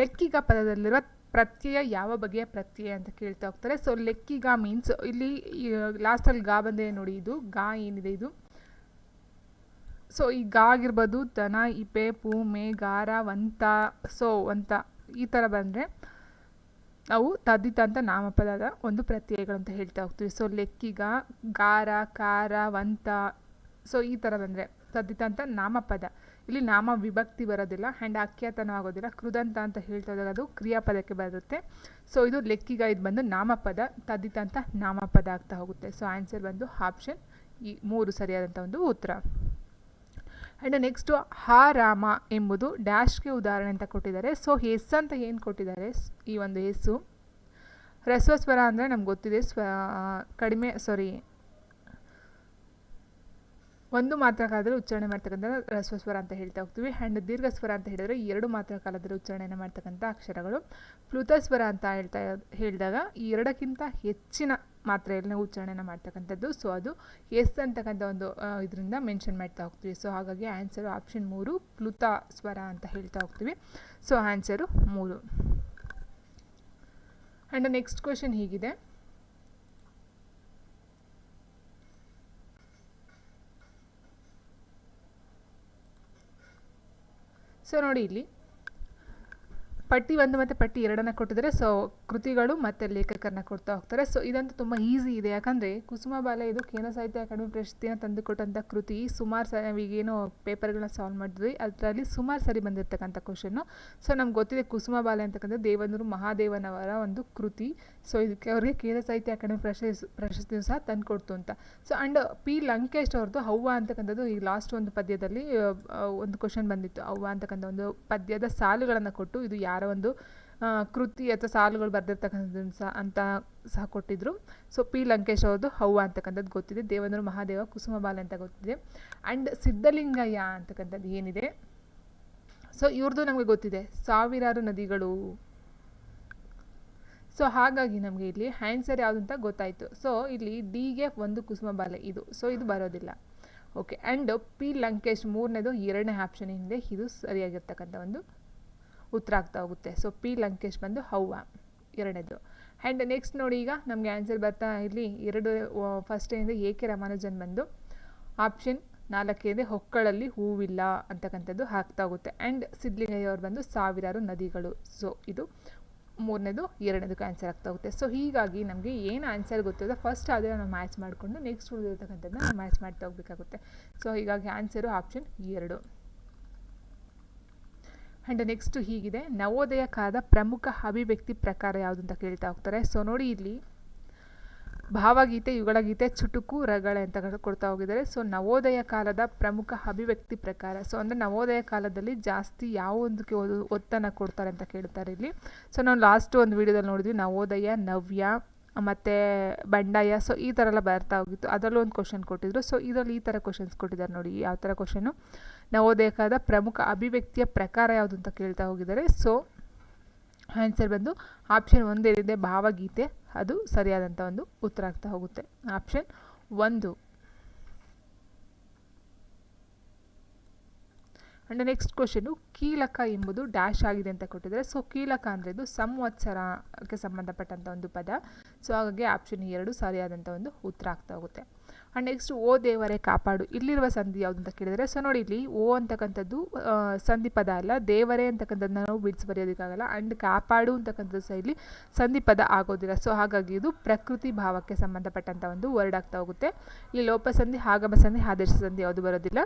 ಲೆಕ್ಕಿಗ ಪದದಲ್ಲಿರುವ ಪ್ರತ್ಯಯ ಯಾವ ಬಗೆಯ ಪ್ರತ್ಯಯ ಅಂತ ಕೇಳ್ತಾ ಹೋಗ್ತಾರೆ. ಸೊ ಲೆಕ್ಕಿಗ ಮೀನ್ಸ್ ಇಲ್ಲಿ ಲಾಸ್ಟಲ್ಲಿ ಗಾ ಬಂದೆ ನೋಡಿ, ಇದು ಗಾ ಏನಿದೆ ಇದು? ಸೊ ಈ ಗಾ ಆಗಿರ್ಬೋದು ದನ ಇಪೆ, ಪೂ, ಮೇ, ಗಾರ, ವಂತ, ಸೊ, ವಂತ. ಈ ಥರ ಬಂದರೆ ಅವು ತದ್ದಿತಂತ ನಾಮಪದದ ಒಂದು ಪ್ರತ್ಯಯಗಳು ಅಂತ ಹೇಳ್ತಾ ಹೋಗ್ತೀವಿ. ಸೊ ಲೆಕ್ಕಿಗ, ಗಾರ, ಕಾರ, ವಂತ ಸೊ ಈ ಥರ ಬಂದರೆ ತದ್ದಿತಂತ ನಾಮಪದ. ಇಲ್ಲಿ ನಾಮ ವಿಭಕ್ತಿ ಬರೋದಿಲ್ಲ ಆ್ಯಂಡ್ ಅಖ್ಯಾತನ ಆಗೋದಿಲ್ಲ, ಕೃದಂತ ಅಂತ ಹೇಳ್ತಾ ಹೋದಾಗ ಅದು ಕ್ರಿಯಾಪದಕ್ಕೆ ಬರುತ್ತೆ. ಸೊ ಇದು ಲೆಕ್ಕಿಗ ಇದು ಬಂದು ನಾಮಪದ ತದ್ದಿತಂತ ನಾಮಪದ ಆಗ್ತಾ ಹೋಗುತ್ತೆ. ಸೊ ಆನ್ಸರ್ ಬಂದು ಆಪ್ಷನ್ ಈ ಮೂರು ಸರಿಯಾದಂಥ ಒಂದು ಉತ್ತರ. ಆ್ಯಂಡ್ ನೆಕ್ಸ್ಟು ಹಾ ರಾಮ ಎಂಬುದು ಡ್ಯಾಶ್ಗೆ ಉದಾಹರಣೆ ಅಂತ ಕೊಟ್ಟಿದ್ದಾರೆ. ಸೊ ಹೆಸ್ ಅಂತ ಏನು ಕೊಟ್ಟಿದ್ದಾರೆ? ಈ ಒಂದು ಹೆಸ್ಸು ಹ್ರಸ್ವ ಸ್ವರ ಅಂದರೆ ನಮ್ಗೆ ಗೊತ್ತಿದೆ. ಸ್ವ ಕಡಿಮೆ ಸಾರಿ ಒಂದು ಮಾತ್ರ ಕಾಲದಲ್ಲಿ ಉಚ್ಚಾರಣೆ ಮಾಡ್ತಕ್ಕಂಥ ಹ್ರಸ್ವ ಸ್ವರ ಅಂತ ಹೇಳ್ತಾ ಹೋಗ್ತೀವಿ. ಆ್ಯಂಡ್ ದೀರ್ಘ ಸ್ವರ ಅಂತ ಹೇಳಿದರೆ ಎರಡು ಮಾತ್ರ ಕಾಲದಲ್ಲಿ ಉಚ್ಚಾರಣೆ ಮಾಡ್ತಕ್ಕಂಥ ಅಕ್ಷರಗಳು. ಪ್ಲುತ ಸ್ವರ ಅಂತ ಹೇಳ್ತಾ ಹೇಳಿದಾಗ ಎರಡಕ್ಕಿಂತ ಹೆಚ್ಚಿನ ಮಾತ್ರೆಯಲ್ಲಿ ಉಚ್ಚಾರಣೆನ ಮಾಡ್ತಕ್ಕಂಥದ್ದು. ಸೊ ಅದು ಎಸ್ ಅಂತಕ್ಕಂಥ ಒಂದು ಇದರಿಂದ ಮೆನ್ಷನ್ ಮಾಡ್ತಾ ಹೋಗ್ತೀವಿ. ಸೊ ಹಾಗಾಗಿ ಆನ್ಸರು ಆಪ್ಷನ್ ಮೂರು, ಪ್ಲುತ ಸ್ವರ ಅಂತ ಹೇಳ್ತಾ ಹೋಗ್ತೀವಿ. ಸೊ ಆನ್ಸರು ಮೂರು. ಆ್ಯಂಡ್ ನೆಕ್ಸ್ಟ್ ಕ್ವೆಶನ್ ಹೀಗಿದೆ. ಸೊ ನೋಡಿ ಇಲ್ಲಿ. ಪಟ್ಟಿ ಒಂದು ಮತ್ತು ಪಟ್ಟಿ ಎರಡನ್ನು ಕೊಟ್ಟಿದ್ದಾರೆ. ಸೊ ಕೃತಿಗಳು ಮತ್ತು ಲೇಖಕರನ್ನ ಕೊಡ್ತಾ ಹೋಗ್ತಾರೆ. ಸೊ ಇದಂತೂ ತುಂಬ ಈಸಿ ಇದೆ. ಯಾಕಂದರೆ ಕುಸುಮ ಬಾಲ ಇದು ಕೇಂದ್ರ ಸಾಹಿತ್ಯ ಅಕಾಡೆಮಿ ಪ್ರಶಸ್ತಿಯನ್ನು ತಂದುಕೊಟ್ಟಂಥ ಕೃತಿ. ಸುಮಾರು ಸ ಈಗೇನು ಪೇಪರ್ಗಳನ್ನ ಸಾಲ್ವ್ ಮಾಡಿದ್ವಿ. ಅದರಲ್ಲಿ ಸುಮಾರು ಸರಿ ಬಂದಿರತಕ್ಕಂಥ ಕ್ವಶನ್ನು ಸೊ ನಮ್ಗೆ ಗೊತ್ತಿದೆ ಕುಸುಮ ಬಾಲೆ ಅಂತಕ್ಕಂಥ ದೇವನೂರು ಮಹಾದೇವನವರ ಒಂದು ಕೃತಿ. ಸೊ ಇದಕ್ಕೆ ಅವರಿಗೆ ಕೇಂದ್ರ ಸಾಹಿತ್ಯ ಅಕಾಡೆಮಿ ಪ್ರಶಸ್ತಿ ಪ್ರಶಸ್ತಿಯು ಸಹ ತಂದುಕೊಡ್ತು ಅಂತ. ಸೊ ಆ್ಯಂಡ್ ಪಿ ಲಂಕೇಶ್ ಅವ್ರದ್ದು ಹವ್ವ ಅಂತಕ್ಕಂಥದ್ದು ಈ ಲಾಸ್ಟ್ ಒಂದು ಪದ್ಯದಲ್ಲಿ ಒಂದು ಕ್ವಶನ್ ಬಂದಿತ್ತು. ಅವ್ವ ಅಂತಕ್ಕಂಥ ಒಂದು ಪದ್ಯದ ಸಾಲುಗಳನ್ನು ಕೊಟ್ಟು ಇದು ಯಾರ ಒಂದು ಕೃತಿ ಅಥವಾ ಸಾಲುಗಳು ಬರೆದಿರ್ತಕ್ಕಂಥದ್ದನ್ನು ಸಹ ಅಂತ ಸಹ ಕೊಟ್ಟಿದ್ರು. So, P. ಲಂಕೇಶ್ ಅವ್ರದ್ದು ಹವ್ವ ಅಂತಕ್ಕಂಥದ್ದು ಗೊತ್ತಿದೆ. ದೇವಂದ್ರ ಮಹಾದೇವ ಕುಸುಮ ಬಾಲೆ ಅಂತ ಗೊತ್ತಿದೆ. ಆ್ಯಂಡ್ ಸಿದ್ಧಲಿಂಗಯ್ಯ ಅಂತಕ್ಕಂಥದ್ದು ಏನಿದೆ? ಸೊ, ಇವ್ರದ್ದು ನಮಗೆ ಗೊತ್ತಿದೆ. ಸಾವಿರಾರು ನದಿಗಳು. ಸೊ, ಹಾಗಾಗಿ ನಮಗೆ ಇಲ್ಲಿ ಆನ್ಸರ್ ಯಾವುದು ಅಂತ ಗೊತ್ತಾಯಿತು. ಸೊ, ಇಲ್ಲಿ ಡಿಗೆ ಒಂದು ಕುಸುಮ ಬಾಲೆ ಇದು. ಸೊ, ಇದು ಬರೋದಿಲ್ಲ. Okay and P. ಲಂಕೇಶ್ ಮೂರನೇದು ಎರಡನೇ ಆಪ್ಷನ್ ಹಿಂದೆ ಇದು ಸರಿಯಾಗಿರ್ತಕ್ಕಂಥ ಒಂದು ಉತ್ತರ ಆಗ್ತಾ ಹೋಗುತ್ತೆ. ಸೊ ಪಿ ಲಂಕೇಶ್ ಬಂದು ಹವ್ವ ಎರಡನೇದು. ಆ್ಯಂಡ್ ನೆಕ್ಸ್ಟ್ ನೋಡಿ ಈಗ ನಮಗೆ ಆನ್ಸರ್ ಬರ್ತಾ ಇಲ್ಲಿ ಎರಡು ಫಸ್ಟ್ ಏನಿದೆ ಕೆ ರಾಮಾನುಜನ್ ಬಂದು ಆಪ್ಷನ್ ನಾಲ್ಕೇನಿದೆ ಹೊಕ್ಕಳಲ್ಲಿ ಹೂವಿಲ್ಲ ಅಂತಕ್ಕಂಥದ್ದು ಆಗ್ತಾ ಹೋಗುತ್ತೆ. ಆ್ಯಂಡ್ ಸಿದ್ಲಿಂಗಯ್ಯ ಬಂದು ಸಾವಿರಾರು ನದಿಗಳು. ಸೊ ಇದು ಮೂರನೇದು, ಎರಡನೇದಕ್ಕೆ ಆನ್ಸರ್ ಆಗ್ತಾ ಹೋಗುತ್ತೆ. ಸೊ ಹೀಗಾಗಿ ನಮಗೆ ಏನು ಆನ್ಸರ್ ಗೊತ್ತಿದೆ ಫಸ್ಟ್ ಆದರೆ ನಾವು ಮ್ಯಾಚ್ ಮಾಡಿಕೊಂಡು ನೆಕ್ಸ್ಟ್ ಉಳಿದಿರ್ತಕ್ಕಂಥದ್ದನ್ನ ನಾವು ಮ್ಯಾಚ್ ಮಾಡ್ತಾ ಹೋಗಬೇಕಾಗುತ್ತೆ. ಸೊ ಹೀಗಾಗಿ ಆನ್ಸರು ಆಪ್ಷನ್ ಎರಡು. ಆ್ಯಂಡ್ ನೆಕ್ಸ್ಟು ಹೀಗಿದೆ ನವೋದಯ ಕಾಲದ ಪ್ರಮುಖ ಅಭಿವ್ಯಕ್ತಿ ಪ್ರಕಾರ ಯಾವುದು ಅಂತ ಕೇಳ್ತಾ ಹೋಗ್ತಾರೆ. ಸೊ ನೋಡಿ ಇಲ್ಲಿ, ಭಾವಗೀತೆ, ಯುಗಳಗೀತೆ, ಚುಟುಕು, ರಗಳೆ ಅಂತ ಕೊಡ್ತಾ ಹೋಗಿದ್ದಾರೆ. ಸೊ ನವೋದಯ ಕಾಲದ ಪ್ರಮುಖ ಅಭಿವ್ಯಕ್ತಿ ಪ್ರಕಾರ ಸೊ ಅಂದರೆ ನವೋದಯ ಕಾಲದಲ್ಲಿ ಜಾಸ್ತಿ ಯಾವೊಂದಕ್ಕೆ ಒತ್ತನ್ನು ಕೊಡ್ತಾರೆ ಅಂತ ಕೇಳ್ತಾರೆ ಇಲ್ಲಿ. ಸೊ ನಾವು ಲಾಸ್ಟ್ ಒಂದು ವಿಡಿಯೋದಲ್ಲಿ ನೋಡಿದ್ವಿ, ನವೋದಯ, ನವ್ಯ ಮತ್ತು ಬಂಡಾಯ ಸೊ ಈ ಥರ ಎಲ್ಲ ಬರ್ತಾ ಹೋಗಿತ್ತು. ಅದರಲ್ಲೂ ಒಂದು ಕ್ವಶನ್ ಕೊಟ್ಟಿದ್ರು. ಸೊ ಇದರಲ್ಲಿ ಈ ಥರ ಕ್ವಶನ್ಸ್ ಕೊಟ್ಟಿದ್ದಾರೆ ನೋಡಿ ಯಾವ ಥರ ಕ್ವಶನು ನವೋದಯ ಕಾಲದ ಪ್ರಮುಖ ಅಭಿವ್ಯಕ್ತಿಯ ಪ್ರಕಾರ ಯಾವುದು ಅಂತ ಕೇಳ್ತಾ ಹೋಗಿದ್ದಾರೆ. ಸೊ ಆನ್ಸರ್ ಬಂದು ಆಪ್ಷನ್ ಒಂದೇನಿದೆ ಭಾವಗೀತೆ. ಅದು ಸರಿಯಾದಂಥ ಒಂದು ಉತ್ತರ ಆಗ್ತಾ ಹೋಗುತ್ತೆ. ಆಪ್ಷನ್ ಒಂದು. ಆ್ಯಂಡ್ ನೆಕ್ಸ್ಟ್ ಕ್ವಶನು ಕೀಲಕ ಎಂಬುದು ಡ್ಯಾಶ್ ಆಗಿದೆ ಅಂತ ಕೊಟ್ಟಿದ್ದಾರೆ. ಸೊ ಕೀಲಕ ಅಂದರೆ ಇದು ಸಂವತ್ಸರಕ್ಕೆ ಸಂಬಂಧಪಟ್ಟಂಥ ಒಂದು ಪದ. ಸೊ ಹಾಗಾಗಿ ಆಪ್ಷನ್ ಎರಡು ಸರಿಯಾದಂಥ ಒಂದು ಉತ್ತರ ಆಗ್ತಾ ಹೋಗುತ್ತೆ. ಆ್ಯಂಡ್ ನೆಕ್ಸ್ಟ್ ಓ ದೇವರೇ ಕಾಪಾಡು. ಇಲ್ಲಿರುವ ಸಂಧಿ ಯಾವುದು ಅಂತ ಕೇಳಿದರೆ ಸೊ ನೋಡಿ ಇಲ್ಲಿ ಓ ಅಂತಕ್ಕಂಥದ್ದು ಸಂಧಿ ಪದ ಅಲ್ಲ, ದೇವರೇ ಅಂತಕ್ಕಂಥದ್ದು ನಾವು ಬಿಡಿಸಿ ಬರೆಯೋದಕ್ಕಾಗಲ್ಲ ಆ್ಯಂಡ್ ಕಾಪಾಡು ಅಂತಕ್ಕಂಥದ್ದು ಸಹ ಇಲ್ಲಿ ಸಂಧಿ ಪದ ಆಗೋದಿಲ್ಲ. ಸೊ ಹಾಗಾಗಿ ಇದು ಪ್ರಕೃತಿ ಭಾವಕ್ಕೆ ಸಂಬಂಧಪಟ್ಟಂಥ ಒಂದು ವರ್ಡ್ ಆಗ್ತಾ ಹೋಗುತ್ತೆ. ಇಲ್ಲಿ ಲೋಪಸಂಧಿ ಆಗಮ ಸಂಧಿ ಆದೇಶ ಸಂಧಿ ಯಾವುದು ಬರೋದಿಲ್ಲ.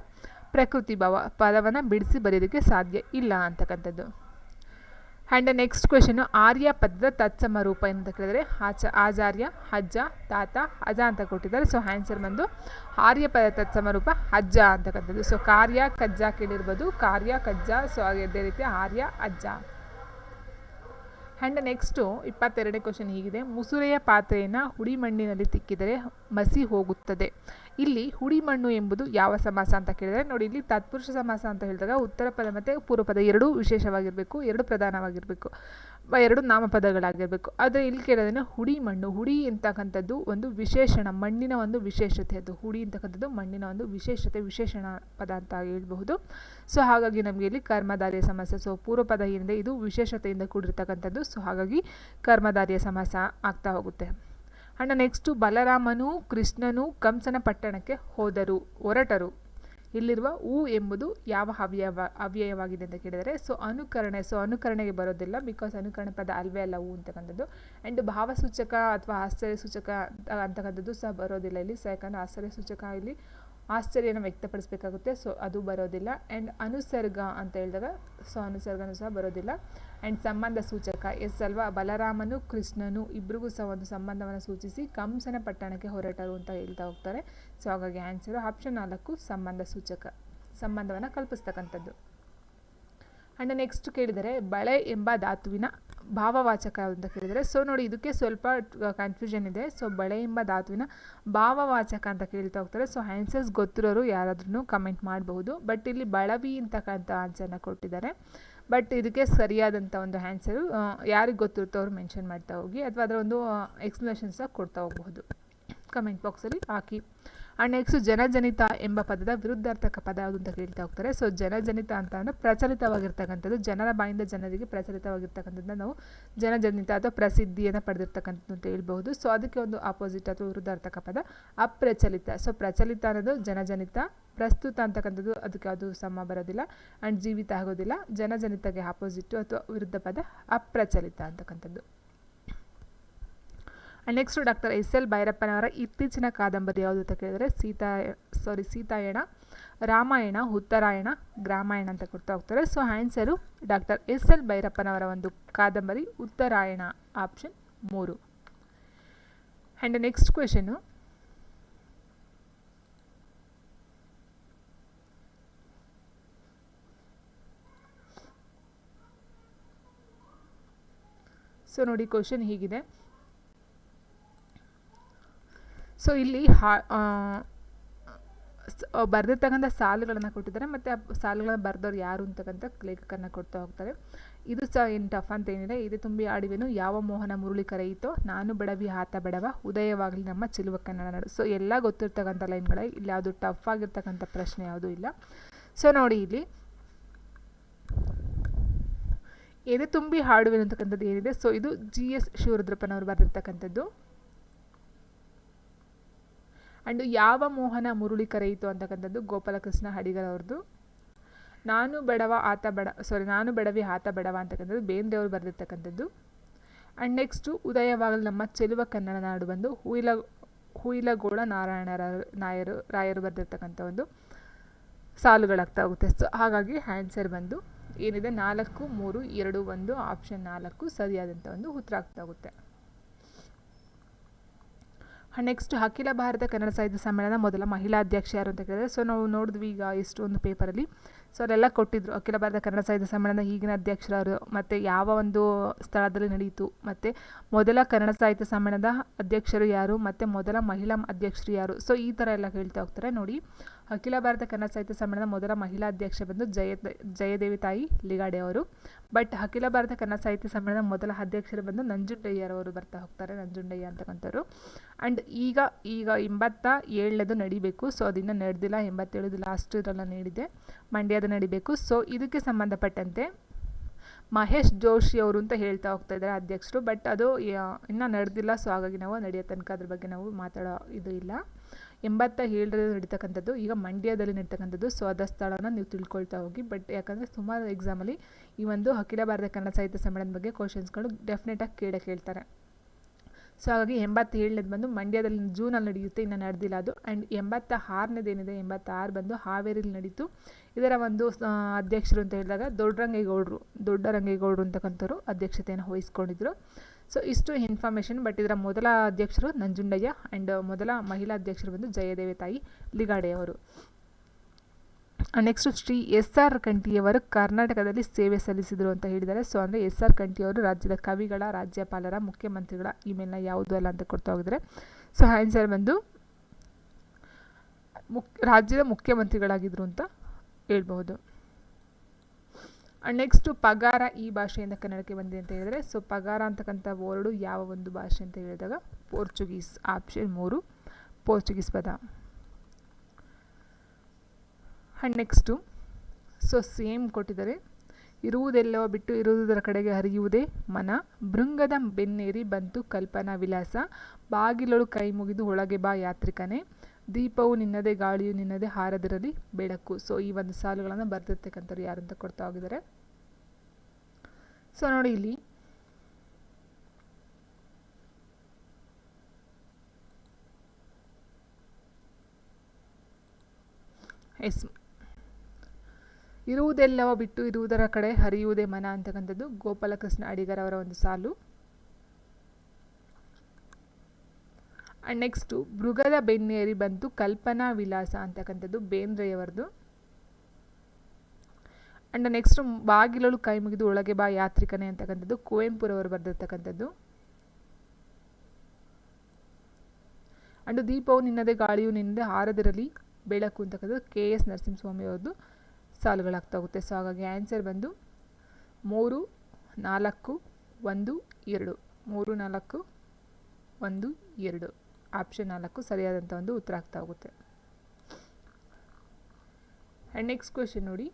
ಪ್ರಕೃತಿ ಭಾವ, ಪದವನ್ನು ಬಿಡಿಸಿ ಬರೆಯೋದಕ್ಕೆ ಸಾಧ್ಯ ಇಲ್ಲ ಅಂತಕ್ಕಂಥದ್ದು. ಆ್ಯಂಡ್ ನೆಕ್ಸ್ಟ್ ಕ್ವೆಶನು ಆರ್ಯ ಪದದ ತತ್ಸಮ ರೂಪ ಅಂತ ಕೇಳಿದರೆ, ಆಚ, ಆಚಾರ್ಯ, ಅಜ್ಜ, ತಾತ, ಅಜ ಅಂತ ಕೊಟ್ಟಿದ್ದಾರೆ. ಸೊ ಆನ್ಸರ್ ಬಂದು ಆರ್ಯ ಪದ ತತ್ಸಮ ರೂಪ ಅಜ್ಜ ಅಂತಕ್ಕಂಥದ್ದು ಸೊ ಕಾರ್ಯ, ಕಜ್ಜ ಕೇಳಿರ್ಬೋದು. ಕಾರ್ಯ, ಕಜ್ಜ ಸೊ ಅದೇ ರೀತಿ ಆರ್ಯ, ಅಜ್ಜ. ಆ್ಯಂಡ್ ನೆಕ್ಸ್ಟು ಇಪ್ಪತ್ತೆರಡನೇ ಕ್ವಶನ್ ಹೀಗಿದೆ. ಮುಸುರೆಯ ಪಾತ್ರೆಯನ್ನು ಹುಡಿ ಮಣ್ಣಿನಲ್ಲಿ ತಿಕ್ಕಿದರೆ ಮಸಿ ಹೋಗುತ್ತದೆ. ಇಲ್ಲಿ ಹುಡಿ ಮಣ್ಣು ಎಂಬುದು ಯಾವ ಸಮಾಸ ಅಂತ ಕೇಳಿದರೆ, ನೋಡಿ ಇಲ್ಲಿ ತತ್ಪುರುಷ ಸಮಾಸ ಅಂತ ಹೇಳಿದಾಗ ಉತ್ತರ ಪದ ಮತ್ತು ಪೂರ್ವ ಪದ ಎರಡೂ ವಿಶೇಷವಾಗಿರಬೇಕು, ಎರಡು ಪ್ರಧಾನವಾಗಿರಬೇಕು ಎರಡು ನಾಮಪದಗಳಾಗಿರಬೇಕು. ಆದರೆ ಇಲ್ಲಿ ಕೇಳೋದನ್ನು ಹುಡಿ ಮಣ್ಣು, ಹುಡಿ ಅಂತಕ್ಕಂಥದ್ದು ಒಂದು ವಿಶೇಷಣ, ಮಣ್ಣಿನ ಒಂದು ವಿಶೇಷತೆ, ಅದು ಹುಡಿ ಅಂತಕ್ಕಂಥದ್ದು ಮಣ್ಣಿನ ಒಂದು ವಿಶೇಷತೆ, ವಿಶೇಷಣ ಪದ ಅಂತ ಹೇಳ್ಬಹುದು. ಸೊ, ಹಾಗಾಗಿ ನಮಗೆ ಇಲ್ಲಿ ಕರ್ಮಧಾರಿಯ ಸಮಾಸ, ಸೊ, ಪೂರ್ವ ಪದ ಏನಿದೆ, ಇದು ವಿಶೇಷತೆಯಿಂದ ಕೂಡಿರ್ತಕ್ಕಂಥದ್ದು. ಸೊ, ಹಾಗಾಗಿ ಕರ್ಮಧಾರಿಯ ಸಮಾಸ ಆಗ್ತಾ ಹೋಗುತ್ತೆ. ಅಣ್ಣ ನೆಕ್ಸ್ಟು ಬಲರಾಮನು ಕೃಷ್ಣನೂ ಕಂಸನ ಪಟ್ಟಣಕ್ಕೆ ಹೋದರು, ಹೊರಟರು. ಇಲ್ಲಿರುವ ಊ ಎಂಬುದು ಯಾವ ಅವ್ಯವ ಅವ್ಯಯವಾಗಿದೆ ಅಂತ ಕೇಳಿದರೆ, ಸೊ ಅನುಕರಣೆ, ಸೊ ಅನುಕರಣೆಗೆ ಬರೋದಿಲ್ಲ ಬಿಕಾಸ್ ಅನುಕರಣೆ ಪದ ಅಲ್ವೇ ಅಲ್ಲ ಹೂ ಅಂತಕ್ಕಂಥದ್ದು ಆ್ಯಂಡ್ ಭಾವಸೂಚಕ ಅಥವಾ ಆಶ್ಚರ್ಯ ಸೂಚಕ ಅಂತಕ್ಕಂಥದ್ದು ಸಹ ಬರೋದಿಲ್ಲ ಇಲ್ಲಿ ಸೊ ಯಾಕಂದರೆ ಆಶ್ಚರ್ಯ ಸೂಚಕ ಇಲ್ಲಿ ಆಶ್ಚರ್ಯನ ವ್ಯಕ್ತಪಡಿಸಬೇಕಾಗುತ್ತೆ. ಸೊ ಅದು ಬರೋದಿಲ್ಲ. ಆ್ಯಂಡ್ ಅನುಸರ್ಗ ಅಂತ ಹೇಳಿದಾಗ ಸೊ ಅನುಸರ್ಗನೂ ಸಹ ಬರೋದಿಲ್ಲ. ಆ್ಯಂಡ್ ಸಂಬಂಧ ಸೂಚಕ, ಎಸ್ ಅಲ್ವಾ? ಬಲರಾಮನು, ಕೃಷ್ಣನು ಇಬ್ಬರಿಗೂ ಸಹ ಒಂದು ಸಂಬಂಧವನ್ನು ಸೂಚಿಸಿ ಕಂಸನ ಪಟ್ಟಣಕ್ಕೆ ಹೊರಟರು ಅಂತ ಹೇಳ್ತಾ ಹೋಗ್ತಾರೆ. ಸೊ ಹಾಗಾಗಿ ಆನ್ಸರು ಆಪ್ಷನ್ ನಾಲ್ಕು, ಸಂಬಂಧ ಸೂಚಕ. ಸಂಬಂಧವನ್ನು ಕಲ್ಪಿಸ್ತಕ್ಕಂಥದ್ದು. ಆ್ಯಂಡ್ ನೆಕ್ಸ್ಟ್ ಕೇಳಿದರೆ, ಬಳೆ ಎಂಬ ಧಾತುವಿನ ಭಾವವಾಚಕ ಅಂತ ಕೇಳಿದರೆ. ಸೊ ನೋಡಿ, ಇದಕ್ಕೆ ಸ್ವಲ್ಪ ಕನ್ಫ್ಯೂಷನ್ ಇದೆ. ಸೊ ಬಳೆ ಎಂಬ ಧಾತುವಿನ ಭಾವವಾಚಕ ಅಂತ ಕೇಳ್ತಾ ಹೋಗ್ತಾರೆ. ಸೊ ಆನ್ಸರ್ಸ್ ಗೊತ್ತಿರೋರು ಯಾರಾದ್ರೂ ಕಮೆಂಟ್ ಮಾಡಬಹುದು ಬಟ್ ಇಲ್ಲಿ ಬಳವಿ ಅಂತಕ್ಕಂಥ ಆನ್ಸರ್ನ ಕೊಟ್ಟಿದ್ದಾರೆ. ಬಟ್ ಇದಕ್ಕೆ ಸರಿಯಾದಂಥ ಒಂದು ಆನ್ಸರು ಯಾರಿಗೆ ಗೊತ್ತಿರುತ್ತೋ ಅವ್ರು ಮೆನ್ಷನ್ ಮಾಡ್ತಾ ಹೋಗಿ, ಅಥವಾ ಅದರ ಒಂದು ಎಕ್ಸ್ಪ್ಲನೇಷನ್ಸ ಕೊಡ್ತಾ ಹೋಗಬಹುದು. ಕಮೆಂಟ್ ಬಾಕ್ಸಲ್ಲಿ ಹಾಕಿ. ಆ್ಯಂಡ್ ನೆಕ್ಸ್ಟ್ ಜನಜನಿತ ಎಂಬ ಪದದ ವಿರುದ್ಧಾರ್ಥಕ ಪದ ಯಾವುದು ಅಂತ ಕೇಳ್ತಾ ಹೋಗ್ತಾರೆ. ಸೊ ಜನಜನಿತ ಅಂತ ಅಂದರೆ ಪ್ರಚಲಿತವಾಗಿರ್ತಕ್ಕಂಥದ್ದು, ಜನರ ಬಾಯಿಂದ ಜನರಿಗೆ ಪ್ರಚಲಿತವಾಗಿರ್ತಕ್ಕಂಥದ್ದನ್ನ ನಾವು ಜನಜನಿತ ಅಥವಾ ಪ್ರಸಿದ್ಧಿಯನ್ನು ಪಡೆದಿರ್ತಕ್ಕಂಥದ್ದು ಅಂತ ಹೇಳ್ಬಹುದು. ಸೊ ಅದಕ್ಕೆ ಒಂದು ಆಪೋಸಿಟ್ ಅಥವಾ ವಿರುದ್ಧಾರ್ಥಕ ಪದ, ಅಪ್ರಚಲಿತ. ಸೊ ಪ್ರಚಲಿತ ಅನ್ನೋದು ಜನಜನಿತ, ಪ್ರಸ್ತುತ ಅಂತಕ್ಕಂಥದ್ದು ಅದಕ್ಕೆ ಅದು ಸಮ ಬರೋದಿಲ್ಲ ಆ್ಯಂಡ್ ಜೀವಿತ ಆಗೋದಿಲ್ಲ. ಜನಜನಿತಗೆ ಆಪೋಸಿಟ್ಟು ಅಥವಾ ವಿರುದ್ಧ ಪದ ಅಪ್ರಚಲಿತ ಅಂತಕ್ಕಂಥದ್ದು. ನೆಕ್ಸ್ಟ್ ಡಾಕ್ಟರ್ ಎಸ್ ಎಲ್ ಭೈರಪ್ಪನವರ ಇತ್ತೀಚಿನ ಕಾದಂಬರಿ ಯಾವುದು ಅಂತ ಕೇಳಿದರೆ ಸೀತಾ ಸಾರಿ ಸೀತಾಯಣ, ರಾಮಾಯಣ, ಉತ್ತರಾಯಣ, ಗ್ರಾಮಾಯಣ ಅಂತ ಕೊಡ್ತಾ ಹೋಗ್ತಾರೆ. So answer doctor S L ಭೈರಪ್ಪನವರ ಒಂದು ಕಾದಂಬರಿ, ಉತ್ತರಾಯಣ ಆಪ್ಷನ್ ಮೂರು. ಆ್ಯಂಡ್ ನೆಕ್ಸ್ಟ್ ಕ್ವೆಶನು ಸೊ ನೋಡಿ ಕ್ವಶನ್ ಹೀಗಿದೆ. ಸೊ ಇಲ್ಲಿ ಹಾ ಬರೆದಿರ್ತಕ್ಕಂಥ ಸಾಲುಗಳನ್ನು ಕೊಟ್ಟಿದ್ದಾರೆ. ಮತ್ತು ಆ ಸಾಲುಗಳನ್ನು ಬರೆದವ್ರು ಯಾರು ಅಂತಕ್ಕಂಥ ಲೇಖಕರನ್ನ ಕೊಡ್ತಾ ಹೋಗ್ತಾರೆ. ಇದು ಸಹ ಏನು ಟಫ್ ಅಂತ ಏನಿದೆ ಇದು ತುಂಬಿ ಆಡಿವೆನು. ಯಾವ ಮೋಹನ ಮುರುಳಿ ಕರೆಯಿತೋ ನಾನು ಬಡವಿ ಆತ ಬಡವ, ಉದಯವಾಗಲಿ ನಮ್ಮ ಚಿಲುವ ಕನ್ನಡ ನಾಡು. ಸೊ ಎಲ್ಲ ಗೊತ್ತಿರ್ತಕ್ಕಂಥ ಲೈನ್ಗಳೇ ಇಲ್ಲಿ ಯಾವುದು ಟಫ್ ಆಗಿರ್ತಕ್ಕಂಥ ಪ್ರಶ್ನೆ ಯಾವುದೂ ಇಲ್ಲ. ಸೊ ನೋಡಿ ಇಲ್ಲಿ. ಎದೆ ತುಂಬಿ ಹಾಡುವೆ ಅಂತಕ್ಕಂಥದ್ದು ಏನಿದೆ? ಸೊ ಇದು ಜಿ ಎಸ್ ಶಿವರುದ್ರಪ್ಪನವರು ಬರೆದಿರ್ತಕ್ಕಂಥದ್ದು. ಆ್ಯಂಡ್ ಯಾವ ಮೋಹನ ಮುರುಳಿ ಕರೆಯಿತು ಅಂತಕ್ಕಂಥದ್ದು ಗೋಪಾಲಕೃಷ್ಣ ಹಡಿಗರವ್ರದ್ದು ನಾನು ಬಡವ ಆತ ಬಡ ಸಾರಿ ನಾನು ಬಡವಿ ಆತ ಬಡವ ಅಂತಕ್ಕಂಥದ್ದು ಬೇಂದ್ರೆಯವರು ಬರೆದಿರ್ತಕ್ಕಂಥದ್ದು. ಆ್ಯಂಡ್ ನೆಕ್ಸ್ಟು ಉದಯವಾಗಲು ನಮ್ಮ ಚೆಲುವ ಕನ್ನಡ ನಾಡು ಬಂದು ಹುಯಿಲ, ಹುಯಿಲಗೋಳ ನಾರಾಯಣ ನಾಯರು, ರಾಯರು ಬರೆದಿರ್ತಕ್ಕಂಥ ಒಂದು ಸಾಲುಗಳಾಗ್ತಾ ಹೋಗುತ್ತೆ. ಸೊ ಹಾಗಾಗಿ ಆನ್ಸರ್ ಬಂದು ಏನಿದೆ ನಾಲ್ಕು ಮೂರು ಎರಡು ಒಂದು ಆಪ್ಷನ್ ನಾಲ್ಕು ಸರಿಯಾದಂಥ ಒಂದು ಉತ್ತರ ಆಗ್ತಾ ಹೋಗುತ್ತೆ. ನೆಕ್ಸ್ಟ್ ಅಖಿಲ ಭಾರತ ಕನ್ನಡ ಸಾಹಿತ್ಯ ಸಮ್ಮೇಳನ ಮೊದಲ ಮಹಿಳಾ ಅಧ್ಯಕ್ಷ ಯಾರು ಅಂತ ಕೇಳಿದ್ರೆ ಸೊ ನಾವು ನೋಡಿದ್ವಿ ಈಗ ಎಷ್ಟೊಂದು ಪೇಪರಲ್ಲಿ ಸೊ ಅಲ್ಲೆಲ್ಲ ಕೊಟ್ಟಿದ್ರು ಅಖಿಲ ಭಾರತ ಕನ್ನಡ ಸಾಹಿತ್ಯ ಸಮ್ಮೇಳನ ಈಗಿನ ಅಧ್ಯಕ್ಷರವರು, ಮತ್ತು ಯಾವ ಒಂದು ಸ್ಥಳದಲ್ಲಿ ನಡೆಯಿತು ಮತ್ತು ಮೊದಲ ಕನ್ನಡ ಸಾಹಿತ್ಯ ಸಮ್ಮೇಳನದ ಅಧ್ಯಕ್ಷರು ಯಾರು, ಮತ್ತು ಮೊದಲ ಮಹಿಳಾ ಅಧ್ಯಕ್ಷರು ಯಾರು. ಸೊ ಈ ಥರ ಎಲ್ಲ ಹೇಳ್ತಾ ಹೋಗ್ತಾರೆ, ನೋಡಿ. ಅಖಿಲ ಭಾರತ ಕನ್ನಡ ಸಾಹಿತ್ಯ ಸಮ್ಮೇಳನದ ಮೊದಲ ಮಹಿಳಾ ಅಧ್ಯಕ್ಷ ಬಂದು ಜಯ ಜಯದೇವಿ ತಾಯಿ ಲಿಗಾಡೆ ಅವರು. ಬಟ್ ಅಖಿಲ ಭಾರತ ಕನ್ನಡ ಸಾಹಿತ್ಯ ಸಮ್ಮೇಳನದ ಮೊದಲ ಅಧ್ಯಕ್ಷರು ಬಂದು ನಂಜುಂಡಯ್ಯರವರು ಬರ್ತಾ ಹೋಗ್ತಾರೆ, ನಂಜುಂಡಯ್ಯ ಅಂತಕ್ಕಂಥವ್ರು ಆ್ಯಂಡ್ ಈಗ ಈಗ ಎಂಬತ್ತ ಏಳನೇದು ನಡಿಬೇಕು. ಸೊ ಅದಿನ್ನೂ ನಡೆದಿಲ್ಲ, ಎಂಬತ್ತೇಳದು ಲಾಸ್ಟ್ ಇದೆಲ್ಲ ನೀಡಿದೆ. ಮಂಡ್ಯದ ನಡಿಬೇಕು. ಸೊ ಇದಕ್ಕೆ ಸಂಬಂಧಪಟ್ಟಂತೆ ಮಹೇಶ್ ಜೋಶಿ ಅವರು ಅಂತ ಹೇಳ್ತಾ ಹೋಗ್ತಾ ಇದ್ದಾರೆ ಅಧ್ಯಕ್ಷರು. ಬಟ್ ಅದು ಇನ್ನೂ ನಡೆದಿಲ್ಲ. ಸೊ ಹಾಗಾಗಿ ನಾವು ನಡೆಯೋ ತನಕ ಅದ್ರ ಬಗ್ಗೆ ನಾವು ಮಾತಾಡೋ ಇದು ಇಲ್ಲ. ಎಂಬತ್ತ ಏಳರಲ್ಲಿ ನಡೀತಕ್ಕಂಥದ್ದು, ಈಗ ಮಂಡ್ಯದಲ್ಲಿ ನಡೀತಕ್ಕಂಥದ್ದು. ಅದ ಸ್ಥಳನ ನೀವು ತಿಳ್ಕೊಳ್ತಾ ಹೋಗಿ. ಬಟ್ ಯಾಕಂದರೆ ಸುಮಾರು ಎಕ್ಸಾಮಲ್ಲಿ ಈ ಒಂದು ಅಖಿಲ ಭಾರತ ಕನ್ನಡ ಸಾಹಿತ್ಯ ಸಮ್ಮೇಳನದ ಬಗ್ಗೆ ಕ್ವಶನ್ಸ್ಗಳು ಡೆಫಿನೆಟಾಗಿ ಕೇಳೇ ಕೇಳ್ತಾರೆ. ಸೊ ಹಾಗಾಗಿ ಎಂಬತ್ತೇಳನೇದು ಬಂದು ಮಂಡ್ಯದಲ್ಲಿ ಜೂನಲ್ಲಿ ನಡೆಯುತ್ತೆ, ಇನ್ನು ನಡೆದಿಲ್ಲ ಅದು. ಆ್ಯಂಡ್ ಎಂಬತ್ತ ಆರನೇದೇನಿದೆ ಎಂಬತ್ತಾರು ಬಂದು ಹಾವೇರಿಲಿ ನಡೀತು. ಇದರ ಒಂದು ಅಧ್ಯಕ್ಷರು ಅಂತ ಹೇಳಿದಾಗ ದೊಡ್ಡರಂಗೇಗೌಡರು ದೊಡ್ಡ ರಂಗೇಗೌಡರು ಅಂತಕ್ಕಂಥವ್ರು ಅಧ್ಯಕ್ಷತೆಯನ್ನು ವಹಿಸ್ಕೊಂಡಿದ್ರು. ಸೊ ಇಷ್ಟು ಇನ್ಫಾರ್ಮೇಷನ್ ಬಟ್ ಇದರ ಮೊದಲ ಅಧ್ಯಕ್ಷರು ನಂಜುಂಡಯ್ಯ ಆ್ಯಂಡ್ ಮೊದಲ ಮಹಿಳಾ ಅಧ್ಯಕ್ಷರು ಬಂದು ಜಯದೇವಿ ತಾಯಿ ಲಿಗಾಡೆಯವರು. ನೆಕ್ಸ್ಟ್ ಶ್ರೀ ಎಸ್ ಆರ್ ಕಂಠಿಯವರು ಕರ್ನಾಟಕದಲ್ಲಿ ಸೇವೆ ಸಲ್ಲಿಸಿದರು ಅಂತ ಹೇಳಿದ್ದಾರೆ. ಸೊ ಅಂದರೆ ಎಸ್ ಆರ್ ಕಂಠಿಯವರು ರಾಜ್ಯದ ಕವಿಗಳ, ರಾಜ್ಯಪಾಲರ, ಮುಖ್ಯಮಂತ್ರಿಗಳ ಇಮೇಲ್ನ ಯಾವುದು ಅಲ್ಲ ಅಂತ ಕೊಡ್ತಾ ಹೋಗಿದ್ರೆ ಸೊ ಆನ್ಸರ್ ಬಂದು ಮುಕ್, ರಾಜ್ಯದ ಮುಖ್ಯಮಂತ್ರಿಗಳಾಗಿದ್ದರು ಅಂತ ಹೇಳ್ಬಹುದು. ನೆಕ್ಸ್ಟು ಪಗಾರ ಈ ಭಾಷೆಯಿಂದ ಕನ್ನಡಕ್ಕೆ ಬಂದಿದೆ ಅಂತ ಹೇಳಿದರೆ ಸೊ ಪಗಾರ ಅಂತಕ್ಕಂಥ ವರ್ಡು ಯಾವ ಒಂದು ಭಾಷೆ ಅಂತ ಹೇಳಿದಾಗ ಪೋರ್ಚುಗೀಸ್ ಆಪ್ಷನ್ ಮೂರು, ಪೋರ್ಚುಗೀಸ್ ಪದ. ಆ್ಯಂಡ್ ನೆಕ್ಸ್ಟು ಸೊ ಸೇಮ್ ಕೊಟ್ಟಿದ್ದಾರೆ. ಇರುವುದೆಲ್ಲೋ ಬಿಟ್ಟು ಇರುವುದರ ಕಡೆಗೆ ಹರಿಯುವುದೇ ಮನ. ಭೃಂಗದ ಬೆನ್ನೇರಿ ಬಂತು ಕಲ್ಪನಾ ವಿಲಾಸ. ಬಾಗಿಲೊಳು ಕೈ ಮುಗಿದು ಒಳಗೆ ಬಾ ಯಾತ್ರಿಕನೇ. ದೀಪವು ನಿನ್ನದೇ, ಗಾಳಿಯು ನಿನ್ನದೇ, ಹಾರದಿರಲಿ ಬೆಳಕು. ಸೊ ಈ ಒಂದು ಸಾಲುಗಳನ್ನು ಬರೆದಿರ್ತಕ್ಕಂಥವ್ರು ಯಾರಂತ ಕೊಡ್ತಾ ಹೋಗಿದ್ದಾರೆ. ಸೊ ನೋಡಿ ಇಲ್ಲಿ. ಎಸ್. ಇರುವುದೆಲ್ಲವ ಬಿಟ್ಟು ಇರುವುದರ ಕಡೆ ಹರಿಯುವುದೇ ಮನ ಅಂತಕ್ಕಂಥದ್ದು ಗೋಪಾಲಕೃಷ್ಣ ಅಡಿಗರವರ ಒಂದು ಸಾಲು. ಆ್ಯಂಡ್ ನೆಕ್ಸ್ಟು ಮೃಗದ ಬೆನ್ನೇರಿ ಬಂತು ಕಲ್ಪನಾ ವಿಲಾಸ ಅಂತಕ್ಕಂಥದ್ದು ಬೇಂದ್ರೆಯವರದು. ಆ್ಯಂಡ್ ನೆಕ್ಸ್ಟು ಬಾಗಿಲಳು ಕೈ ಮುಗಿದು ಒಳಗೆ ಬಾ ಯಾತ್ರಿಕನೇ ಅಂತಕ್ಕಂಥದ್ದು ಕುವೆಂಪುರವರು ಬರೆದಿರ್ತಕ್ಕಂಥದ್ದು. ಆ್ಯಂಡ್ ದೀಪವು ನಿನ್ನದೇ, ಗಾಳಿಯು ನಿನ್ನದೇ, ಹಾರದಿರಲಿ, ಬೆಳಕು ಅಂತಕ್ಕಂಥದ್ದು ಕೆ ಎಸ್ ನರಸಿಂಹಸ್ವಾಮಿ ಅವ್ರದ್ದು ಸಾಲುಗಳಾಗ್ತಾ ಹೋಗುತ್ತೆ. ಸೊ ಹಾಗಾಗಿ ಆನ್ಸರ್ ಬಂದು ಮೂರು, ನಾಲ್ಕು, ಒಂದು, ಎರಡು. ಮೂರು, ನಾಲ್ಕು, ಒಂದು, ಎರಡು. ಆಪ್ಷನ್ ನಾಲ್ಕು ಸರಿಯಾದಂಥ ಒಂದು ಉತ್ತರ ಆಗ್ತಾ ಹೋಗುತ್ತೆ. ಆ್ಯಂಡ್ ನೆಕ್ಸ್ಟ್ ಕ್ವೆಶನ್ ನೋಡಿ.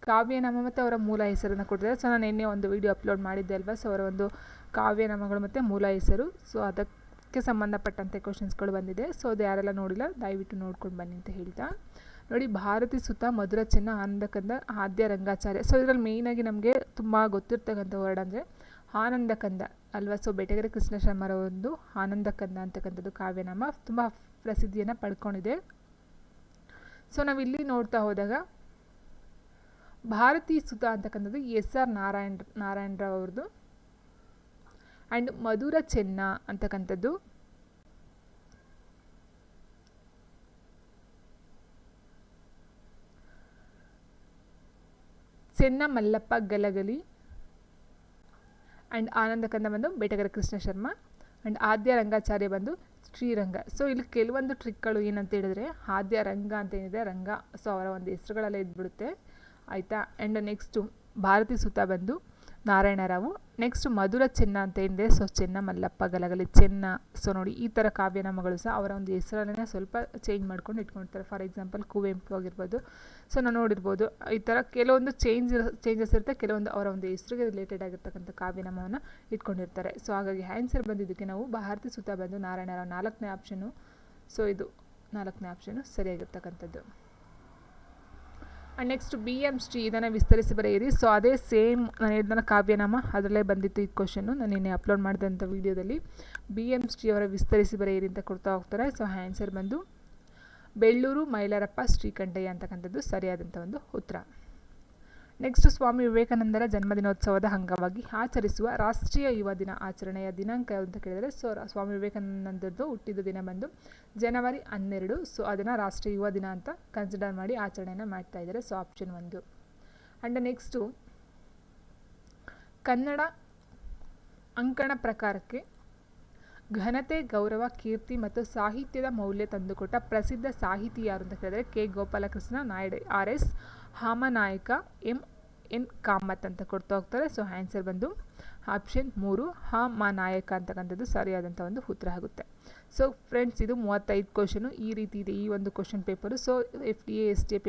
ಕಾವ್ಯನಾಮ ಮತ್ತು ಅವರ ಮೂಲ ಹೆಸರನ್ನು ಕೊಟ್ಟಿದ್ದಾರೆ. ಸೊ, ನಾನು ನಿನ್ನೆ ಒಂದು ವಿಡಿಯೋ ಅಪ್ಲೋಡ್ ಮಾಡಿದ್ದೆ ಅಲ್ವಾ? ಸೊ, ಅವರ ಒಂದು ಕಾವ್ಯನಾಮಗಳು ಮತ್ತು ಮೂಲ ಹೆಸರು. ಸೊ, ಅದಕ್ಕೆ ಸಂಬಂಧಪಟ್ಟಂತೆ ಕ್ವಶನ್ಸ್ಗಳು ಬಂದಿದೆ. ಸೊ, ಅದು ಯಾರೆಲ್ಲ ನೋಡಿಲ್ಲ, ದಯವಿಟ್ಟು ನೋಡ್ಕೊಂಡು ಬನ್ನಿ ಅಂತ ಹೇಳ್ತಾ. ನೋಡಿ, ಭಾರತಿ ಸುತ್ತ ಮಧುರ ಚೆನ್ನ ಆನಂದಕಂದ, ಆದ್ಯ ರಂಗಾಚಾರ್ಯ. ಸೊ, ಇದರಲ್ಲಿ ಮೇಯ್ನಾಗಿ ನಮಗೆ ತುಂಬ ಗೊತ್ತಿರ್ತಕ್ಕಂಥ ವರ್ಡ್ ಅಂದರೆ ಆನಂದಕಂದ. ಅಲ್ವಾ? ಸೊ ಬೆಟಗೆರೆ ಕೃಷ್ಣ ಶರ್ಮರ ಒಂದು ಆನಂದಕಂದ ಅಂತಕ್ಕಂಥದ್ದು ಕಾವ್ಯನಾಮ. ತುಂಬ ಪ್ರಸಿದ್ಧಿಯನ್ನು ಪಡ್ಕೊಂಡಿದೆ. ಸೊ ನಾವಿಲ್ಲಿ ನೋಡ್ತಾ ಹೋದಾಗ ಭಾರತೀ ಸುತ ಅಂತಕ್ಕಂಥದ್ದು ಎಸ್ ಆರ್ ನಾರಾಯಣ್ ನಾರಾಯಣರಾವ್ ಅವ್ರದ್ದು. ಆ್ಯಂಡ್ ಮಧುರ ಚೆನ್ನ ಅಂತಕ್ಕಂಥದ್ದು. ಚೆನ್ನ ಮಲ್ಲಪ್ಪ ಗಲಗಲಿ. ಆ್ಯಂಡ್ ಆನಂದಕಂದ ಬಂದು ಬೇಟಗರ ಕೃಷ್ಣ ಶರ್ಮ ಆ್ಯಂಡ್ ಆದ್ಯ ರಂಗಾಚಾರ್ಯ ಬಂದು ಶ್ರೀರಂಗ ಸೊ ಇಲ್ಲಿ ಕೆಲವೊಂದು ಟ್ರಿಕ್ಗಳು ಏನಂತ ಹೇಳಿದ್ರೆ, ಆದ್ಯ ರಂಗ ಅಂತ ಏನಿದೆ, ರಂಗ. ಸೊ ಅವರ ಒಂದು ಹೆಸರುಗಳೆಲ್ಲ ಇದ್ಬಿಡುತ್ತೆ. ಆಯಿತಾ? ಆ್ಯಂಡ್ ನೆಕ್ಸ್ಟು ಭಾರತಿ ಸುತ ಬಂದು ನಾರಾಯಣರಾವು, ನೆಕ್ಸ್ಟ್ ಮಧುರ ಚೆನ್ನ ಅಂತ ಏನಿದೆ ಸೊ ಚೆನ್ನ ಮಲ್ಲಪ್ಪ ಗಲಗಲಿ ಚೆನ್ನ. ಸೊ ನೋಡಿ, ಈ ಥರ ಕಾವ್ಯನಾಮಗಳು ಸಹ ಅವರ ಒಂದು ಹೆಸರನ್ನೇ ಸ್ವಲ್ಪ ಚೇಂಜ್ ಮಾಡ್ಕೊಂಡು ಇಟ್ಕೊಂಡಿರ್ತಾರೆ. ಫಾರ್ ಎಕ್ಸಾಂಪಲ್ ಕುವೆಂಪು ಆಗಿರ್ಬೋದು. ಸೊ ನಾವು ನೋಡಿರ್ಬೋದು, ಈ ಥರ ಕೆಲವೊಂದು ಚೇಂಜ್ ಚೇಂಜಸ್ ಇರುತ್ತೆ. ಕೆಲವೊಂದು ಅವರ ಒಂದು ಹೆಸರಿಗೆ ರಿಲೇಟೆಡ್ ಆಗಿರ್ತಕ್ಕಂಥ ಕಾವ್ಯನಾಮವನ್ನು ಇಟ್ಕೊಂಡಿರ್ತಾರೆ. ಸೊ ಹಾಗಾಗಿ ಆನ್ಸರ್ ಬಂದಿದ್ದಕ್ಕೆ ನಾವು ಭಾರತಿ ಸುತ್ತ ಬಂದು ನಾರಾಯಣರಾವ್ ನಾಲ್ಕನೇ ಆಪ್ಷನು ಸೊ ಇದು ನಾಲ್ಕನೇ option ಸರಿಯಾಗಿರ್ತಕ್ಕಂಥದ್ದು. And next B M Shri ಇದನ್ನು ವಿಸ್ತರಿಸಿ ಬರೆಯಿರಿ ಸೊ ಅದೇ ಸೇಮ್ ನಾನು ಹೇಳಿದ ಕಾವ್ಯನಾಮ ಅದರಲ್ಲೇ ಬಂದಿತ್ತು ಈ ಕ್ವಶನ್ನು ನಾನು ನಿನ್ನೆ ಅಪ್ಲೋಡ್ ಮಾಡಿದಂಥ ವೀಡಿಯೋದಲ್ಲಿ ಬಿ ಎಂ ಶ್ರೀ ಅವರ ವಿಸ್ತರಿಸಿ ಬರೆಯಿರಿ ಅಂತ ಕೊಡ್ತಾ ಹೋಗ್ತಾರೆ. ಸೊ ಆನ್ಸರ್ ಬಂದು, ಬೆಳ್ಳೂರು ಮೈಲಾರಪ್ಪ ಶ್ರೀಕಂಠಯ್ಯ ಅಂತಕ್ಕಂಥದ್ದು ಸರಿಯಾದಂಥ ಒಂದು ಉತ್ತರ. ನೆಕ್ಸ್ಟ್ ಸ್ವಾಮಿ ವಿವೇಕಾನಂದರ ಜನ್ಮದಿನೋತ್ಸವದ ಅಂಗವಾಗಿ ಆಚರಿಸುವ ರಾಷ್ಟ್ರೀಯ ಯುವ ದಿನ ಆಚರಣೆಯ ದಿನಾಂಕ ಅಂತ ಕೇಳಿದರೆ ಸೊ ಸ್ವಾಮಿ ವಿವೇಕಾನಂದರದ್ದು ಹುಟ್ಟಿದ ದಿನ ಬಂದು ಜನವರಿ ಹನ್ನೆರಡು ಸೊ ಅದನ್ನು ರಾಷ್ಟ್ರೀಯ ಯುವ ದಿನ ಅಂತ ಕನ್ಸಿಡರ್ ಮಾಡಿ ಆಚರಣೆಯನ್ನು ಮಾಡ್ತಾ ಇದ್ದಾರೆ ಸೊ ಆಪ್ಷನ್ ಒಂದು. ಅಂಡ್ ನೆಕ್ಸ್ಟು ಕನ್ನಡ ಅಂಕಣ ಪ್ರಕಾರಕ್ಕೆ ಘನತೆ, ಗೌರವ, ಕೀರ್ತಿ ಮತ್ತು ಸಾಹಿತ್ಯದ ಮೌಲ್ಯ ತಂದುಕೊಟ್ಟ ಪ್ರಸಿದ್ಧ ಸಾಹಿತಿ ಯಾರು ಅಂತ ಕೇಳಿದರೆ, K. Gopalakrishna Naidu, R. S. Hamanayaka M, N Kamath ಅಂತ ಕೊಡ್ತಾ ಹೋಗ್ತಾರೆ. ಸೊ ಆನ್ಸರ್ ಬಂದು ಆಪ್ಷನ್ ಮೂರು ಹಾಮನಾಯಕ ಅಂತಕ್ಕಂಥದ್ದು ಸರಿಯಾದಂಥ ಒಂದು ಉತ್ತರ ಆಗುತ್ತೆ. ಸೊ ಫ್ರೆಂಡ್ಸ್ ಇದು ಮೂವತ್ತೈದು ಕ್ವಶನು ಈ ರೀತಿ ಇದೆ, ಈ ಒಂದು question paper so F D A S D A